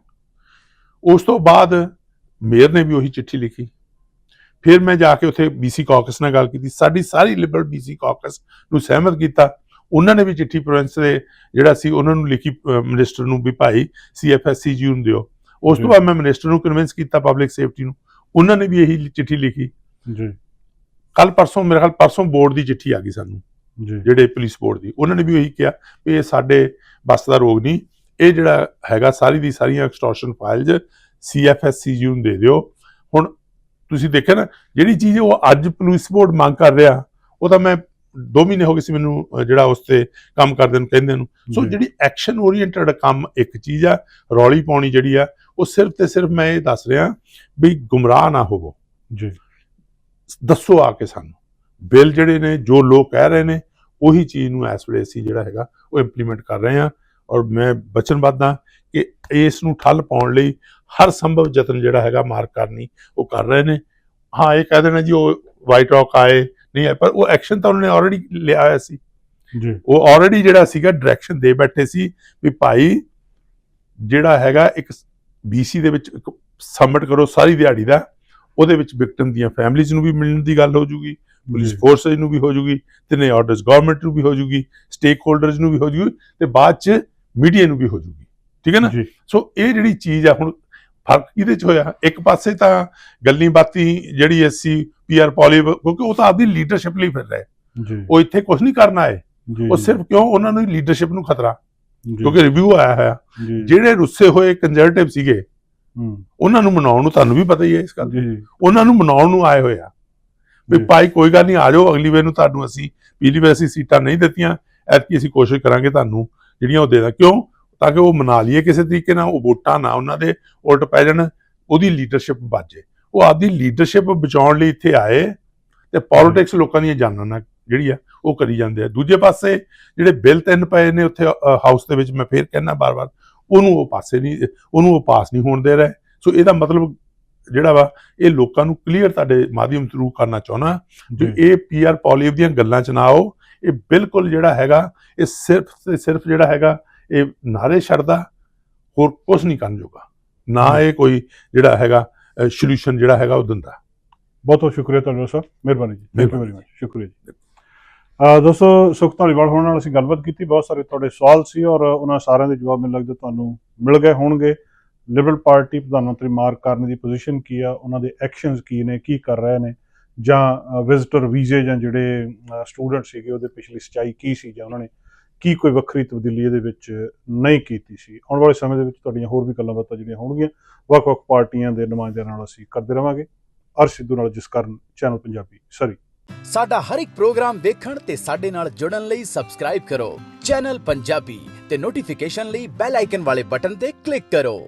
ਉਸ ਤੋਂ ਬਾਅਦ ਮੇਅਰ ਨੇ ਵੀ ਉਹੀ ਚਿੱਠੀ ਲਿਖੀ। ਫਿਰ ਮੈਂ ਜਾ ਕੇ ਉੱਥੇ ਬੀਸੀ ਕਾਕਸ ਨਾਲ ਗੱਲ ਕੀਤੀ। ਸਾਡੀ ਸਾਰੀ ਲਿਬਰਲ ਬੀਸੀ ਕਾਕਸ ਨੂੰ ਸਹਿਮਤ ਕੀਤਾ। ਉਹਨਾਂ ਨੇ ਵੀ ਚਿੱਠੀ ਪ੍ਰੋਵਿੰਸ ਦੇ ਜਿਹੜਾ ਸੀ ਉਹਨਾਂ ਨੂੰ ਲਿਖੀ ਮਿਨਿਸਟਰ ਨੂੰ ਵੀ ਭਾਈ ਸੀਐਫਐਸਸੀਯੂ ਨੂੰ ਦਿਓ। ਉਸ ਤੋਂ। ਬਾਅਦ ਮੈਂ ਮਿਨਿਸਟਰ ਨੂੰ ਕਨਵਿੰਸ ਕੀਤਾ ਪਬਲਿਕ ਸੇਫਟੀ ਨੂੰ। ਉਹਨਾਂ ਨੇ ਵੀ ਇਹੀ ਚਿੱਠੀ ਲਿਖੀ। ਜੀ। ਕੱਲ ਪਰਸੋਂ ਮੇਰੇ ਖਿਆਲ ਪਰਸੋਂ ਬੋਰਡ ਦੀ ਚਿੱਠੀ ਆ ਗਈ ਸਾਨੂੰ। ਜਿਹੜੇ ਪੁਲਿਸ ਬੋਰਡ ਦੀ। ਉਹਨਾਂ ਨੇ ਵੀ ਉਹੀ ਕਿਹਾ ਵੀ ਇਹ ਸਾਡੇ ਬਸ ਦਾ ਰੋਗ ਨਹੀਂ। ਇਹ ਜਿਹੜਾ ਹੈਗਾ ਸਾਰੀ ਦੀ ਸਾਰੀਆਂ ਐਕਸਟੋਰਸ਼ਨ ਫਾਈਲਸ ਸੀਐਫਐਸਸੀਯੂ ਨੂੰ ਦੇ ਦਿਓ। ਹੁਣ ਤੁਸੀਂ ਦੇਖਿਆ ਨਾ ਜਿਹੜੀ ਚੀਜ਼ ਉਹ ਅੱਜ ਪੁਲਿਸ ਬੋਰਡ ਮੰਗ ਕਰ ਰਿਹਾ ਉਹ ਤਾਂ ਮੈਂ 2 ਮਹੀਨੇ ਹੋ ਗਏ ਸੀ ਮੈਨੂੰ ਜਿਹੜਾ ਉਸ ਤੇ ਕੰਮ ਕਰਦੇ ਨੂੰ ਕਹਿੰਦੇ ਨੂੰ। ਸੋ। ਜਿਹੜੀ ਐਕਸ਼ਨ ਓਰੀਐਂਟਡ ਕੰਮ ਇੱਕ ਚੀਜ਼ ਆ ਰੌਲੀ ਪਾਉਣੀ ਜਿਹੜੀ ਆ ਉਹ ਸਿਰਫ ਤੇ ਸਿਰਫ ਮੈਂ ਇਹ ਦੱਸ ਰਿਹਾ ਵੀ ਗੁੰਮਰਾਹ ਨਾ ਹੋਵੋ। ਜੀ। ਦੱਸੋ ਆ ਕੇ ਸਾਨੂੰ। ਬਿੱਲ ਜਿਹੜੇ ਨੇ ਜੋ ਲੋਕ ਕਹਿ ਰਹੇ ਨੇ ਉਹੀ ਚੀਜ਼ ਨੂੰ ਇਸ ਵੇਲੇ ਅਸੀਂ ਜਿਹੜਾ ਹੈਗਾ ਉਹ ਇੰਪਲੀਮੈਂਟ ਕਰ ਰਹੇ ਹਾਂ ਔਰ ਮੈਂ ਵਚਨਬੱਧ ਹਾਂ ਕਿ ਇਸ ਨੂੰ ਠੱਲ ਪਾਉਣ ਲਈ ਹਰ ਸੰਭਵ ਯਤਨ ਜਿਹੜਾ ਹੈਗਾ ਮਾਰਕ ਕਰਨੀ ਉਹ ਕਰ ਰਹੇ ਨੇ। ਹਾਂ ਇਹ ਕਹਿ ਦੇਣਾ ਜੀ ਉਹ ਵਾਈਟ ਰੌਕ ਆਏ ਨਹੀਂ ਆਏ ਪਰ ਉਹ ਐਕਸ਼ਨ ਤਾਂ ਉਹਨਾਂ ਨੇ ਆਲਰੇਡੀ ਲਿਆ ਹੋਇਆ ਸੀ। ਜੀ। ਉਹ ਆਲਰੇਡੀ ਜਿਹੜਾ ਸੀਗਾ ਡਾਇਰੈਕਸ਼ਨ ਦੇ ਬੈਠੇ ਸੀ ਵੀ ਭਾਈ ਜਿਹੜਾ ਹੈਗਾ ਇੱਕ ਬੀਸੀ ਦੇ ਵਿੱਚ ਸਬਮਿਟ ਕਰੋ ਸਾਰੀ ਦਿਹਾੜੀ ਦਾ ਉਹਦੇ ਵਿੱਚ ਵਿਕਟਮ ਦੀਆਂ ਫੈਮਿਲੀਜ਼ ਨੂੰ ਵੀ ਮਿਲਣ ਦੀ ਗੱਲ ਹੋ ਜੂਗੀ। ਪੁਲਿਸ ਜੀ। ਫੋਰਸਸ ਨੂੰ ਵੀ ਹੋ ਜੂਗੀ ਤੇ ਨੇ ਆਰਡਰਸ ਗਵਰਨਮੈਂਟ ਨੂੰ ਵੀ ਹੋ ਜੂਗੀ ਸਟੇਕ ਹੋਲਡਰਸ ਨੂੰ ਵੀ ਹੋ ਜੂਗੀ ਤੇ ਬਾਅਦ ਚ ਮੀਡੀਆ ਨੂੰ ਵੀ ਹੋ ਜੂਗੀ। ਠੀਕ ਹੈ ਨਾ? ਸੋ ਇਹ ਜਿਹੜੀ ਚੀਜ਼ ਆ ਹੁਣ ਫ਼ਰਕ ਕਿਹਦੇ ਚ ਹੋਇਆ? ਇੱਕ ਪਾਸੇ ਤਾਂ ਗੱਲੀ ਬਾਤੀ ਜਿਹੜੀ ਐਸਸੀ ਪੀਆਰ ਪੋਲੀ ਕਿਉਂਕਿ ਉਹ ਤਾਂ ਆਪਦੀ ਲੀਡਰਸ਼ਿਪ ਲਈ ਫਿਰ ਰਹੇ। ਉਹ ਇੱਥੇ ਕੁਝ ਨਹੀਂ ਕਰਨ ਆਏ। ਜੀ ਉਹ ਸਿਰਫ ਕਿਉਂ? ਉਹਨਾਂ ਨੂੰ ਲੀਡਰਸ਼ਿਪ ਨੂੰ ਖਤਰਾ। ਕਿਉਂਕਿ ਰਿਵਿਊ ਆਇਆ ਹੋਇਆ। ਜਿਹੜੇ ਰੁੱਸੇ ਹੋਏ ਕੰਜ਼ਰਵੇਟਿਵ ਸੀਗੇ ਹੂੰ, ਉਹਨਾਂ ਨੂੰ ਮਨਾਉਣ ਨੂੰ ਤੁਹਾਨੂੰ ਵੀ ਪਤਾ ਹੀ ਹੈ ਇਸ ਗੱਲ ਉਹਨਾਂ ਨੂੰ ਮਨਾਉਣ ਨੂੰ ਆਏ ਹੋਏ ਆ। ਵੀ। ਭਾਈ ਕੋਈ ਗੱਲ ਨਹੀਂ ਆ ਜਾਓ ਅਗਲੀ ਵਾਰ ਨੂੰ ਤੁਹਾਨੂੰ ਅਸੀਂ ਪਿਛਲੀ ਵਾਰ ਅਸੀਂ ਸੀਟਾਂ ਨਹੀਂ ਦਿੱਤੀਆਂ ਐਤਕੀ ਅਸੀਂ ਕੋਸ਼ਿਸ਼ ਕਰਾਂਗੇ ਤੁਹਾਨੂੰ ਜਿਹੜੀਆਂ ਉਹ ਦੇ ਦਾਂ ਕਿਉਂ? ਤਾਂ ਕਿ ਉਹ ਮਨਾ ਲਈਏ ਕਿਸੇ ਤਰੀਕੇ ਨਾਲ ਉਹ ਵੋਟਾਂ ਨਾ ਉਹਨਾਂ ਦੇ ਉਲਟ ਪੈ ਜਾਣ ਉਹਦੀ ਲੀਡਰਸ਼ਿਪ ਬਾਜੇ ਉਹ ਆਪਦੀ ਲੀਡਰਸ਼ਿਪ ਬਚਾਉਣ ਲਈ ਇੱਥੇ ਆਏ ਤੇ ਪੋਲਿਟਿਕਸ ਲੋਕਾਂ ਦੀਆਂ ਜਾਨਾਂ ਨਾਲ ਜਿਹੜੀ ਆ ਉਹ ਕਰੀ ਜਾਂਦੇ ਆ। ਦੂਜੇ ਪਾਸੇ ਜਿਹੜੇ ਬਿੱਲ ਤਿੰਨ ਪਏ ਨੇ ਉੱਥੇ ਹਾਊਸ ਦੇ ਵਿੱਚ ਮੈਂ ਫੇਰ ਕਹਿਣਾ ਬਾਰ-ਬਾਰ ਉਹਨੂੰ ਉਹ ਪਾਸੇ ਨਹੀਂ ਉਹਨੂੰ ਉਹ ਪਾਸ ਨਹੀਂ ਹੋਣ ਦੇ ਰਹੇ। ਸੋ ਇਹਦਾ ਮਤਲਬ ਜਿਹੜਾ ਵਾ ਇਹ ਲੋਕਾਂ ਨੂੰ ਕਲੀਅਰ ਤੁਹਾਡੇ ਮਾਧਿਅਮ ਥਰੂ ਕਰਨਾ ਚਾਹਣਾ ਵੀ ਜੀ। ਇਹ ਪੀਆਰ ਪੋਲੀਵ ਦੀਆਂ ਗੱਲਾਂ ਚ ਨਾ ਆਓ। ਇਹ ਬਿਲਕੁਲ ਜਿਹੜਾ ਹੈਗਾ ਇਹ ਸਿਰਫ ਤੇ ਸਿਰਫ ਜਿਹੜਾ ਹੈਗਾ ਇਹ ਨਾਰੇ ਛੱਡਦਾ ਹੋਰ ਕੁਝ ਨਹੀਂ ਕਰਨ ਜੋਗਾ। ਨਾ ਇਹ ਕੋਈ ਜਿਹੜਾ ਹੈਗਾ ਸੋਲੂਸ਼ਨ ਜਿਹੜਾ ਹੈਗਾ ਉਹ ਦਿੰਦਾ। ਬਹੁਤ ਬਹੁਤ ਸ਼ੁਕਰੀਆ ਤੁਹਾਡਾ ਸਰ। ਮਿਹਰਬਾਨੀ ਜੀ। ਥੈਂਕ ਯੂ ਮਿਹਰਬਾਨੀ। ਵੈਰੀ ਮਚ ਸ਼ੁਕਰੀਆ ਜੀ। ਦੋਸਤੋ ਸੁਖ ਧਾਲੀਵਾਲ ਹੋਣ ਨਾਲ ਅਸੀਂ ਗੱਲਬਾਤ ਕੀਤੀ। ਬਹੁਤ ਸਾਰੇ ਤੁਹਾਡੇ ਸਵਾਲ ਸੀ ਔਰ ਉਹਨਾਂ ਸਾਰਿਆਂ ਦੇ ਜਵਾਬ ਮੈਨੂੰ ਲੱਗਦਾ ਤੁਹਾਨੂੰ ਮਿਲ ਗਏ ਹੋਣਗੇ। ਲਿਬਰਲ ਪਾਰਟੀ ਪ੍ਰਧਾਨ ਮੰਤਰੀ ਮਾਰਕ ਕਾਰਨੀ ਦੀ ਪੋਜੀਸ਼ਨ ਕੀ ਆ? ਉਹਨਾਂ ਦੇ ਐਕਸ਼ਨਸ ਕੀ ਨੇ? ਕੀ ਕਰ ਰਹੇ ਨੇ? ਜਾਂ ਵਿਜ਼ਿਟਰ ਵੀਜ਼ੇ ਜਾਂ ਜਿਹੜੇ ਸਟੂਡੈਂਟ ਸੀਗੇ, ਉਹਦੇ ਪਿਛਲੀ ਸਚਾਈ ਕੀ ਸੀ? ਜਾਂ ਉਹਨਾਂ ਨੇ ਕੀ ਕੋਈ ਵੱਖਰੀ ਤਬਦੀਲੀ ਇਹਦੇ ਵਿੱਚ ਨਹੀਂ ਕੀਤੀ ਸੀ? ਆਉਣ ਵਾਲੇ ਸਮੇਂ ਦੇ ਵਿੱਚ ਤੁਹਾਡੀਆਂ ਹੋਰ ਵੀ ਗੱਲਾਂ ਬਾਤਾਂ ਜਿਹੜੀਆਂ ਹੋਣਗੀਆਂ ਵੱਖ-ਵੱਖ ਪਾਰਟੀਆਂ ਦੇ ਨੁਮਾਇੰਦਿਆਂ ਨਾਲ ਅਸੀਂ ਕਰਦੇ ਰਵਾਂਗੇ। ਅਰਸ਼ ਸਿੱਧੂ ਨਾਲ ਜਿਸ ਕਾਰਨ ਚੈਨਲ ਪੰਜਾਬੀ ਸਰੀ ਸਾਡਾ ਹਰ ਇੱਕ ਪ੍ਰੋਗਰਾਮ ਦੇਖਣ ਤੇ ਸਾਡੇ ਨਾਲ ਜੁੜਨ ਲਈ ਸਬਸਕ੍ਰਾਈਬ ਕਰੋ। ਚੈਨਲ ਪੰਜਾਬੀ ਤੇ ਨੋਟੀਫਿਕੇਸ਼ਨ ਲਈ ਬੈਲ ਆਈਕਨ ਵਾਲੇ ਬਟਨ ਤੇ ਕਲਿੱਕ ਕਰੋ।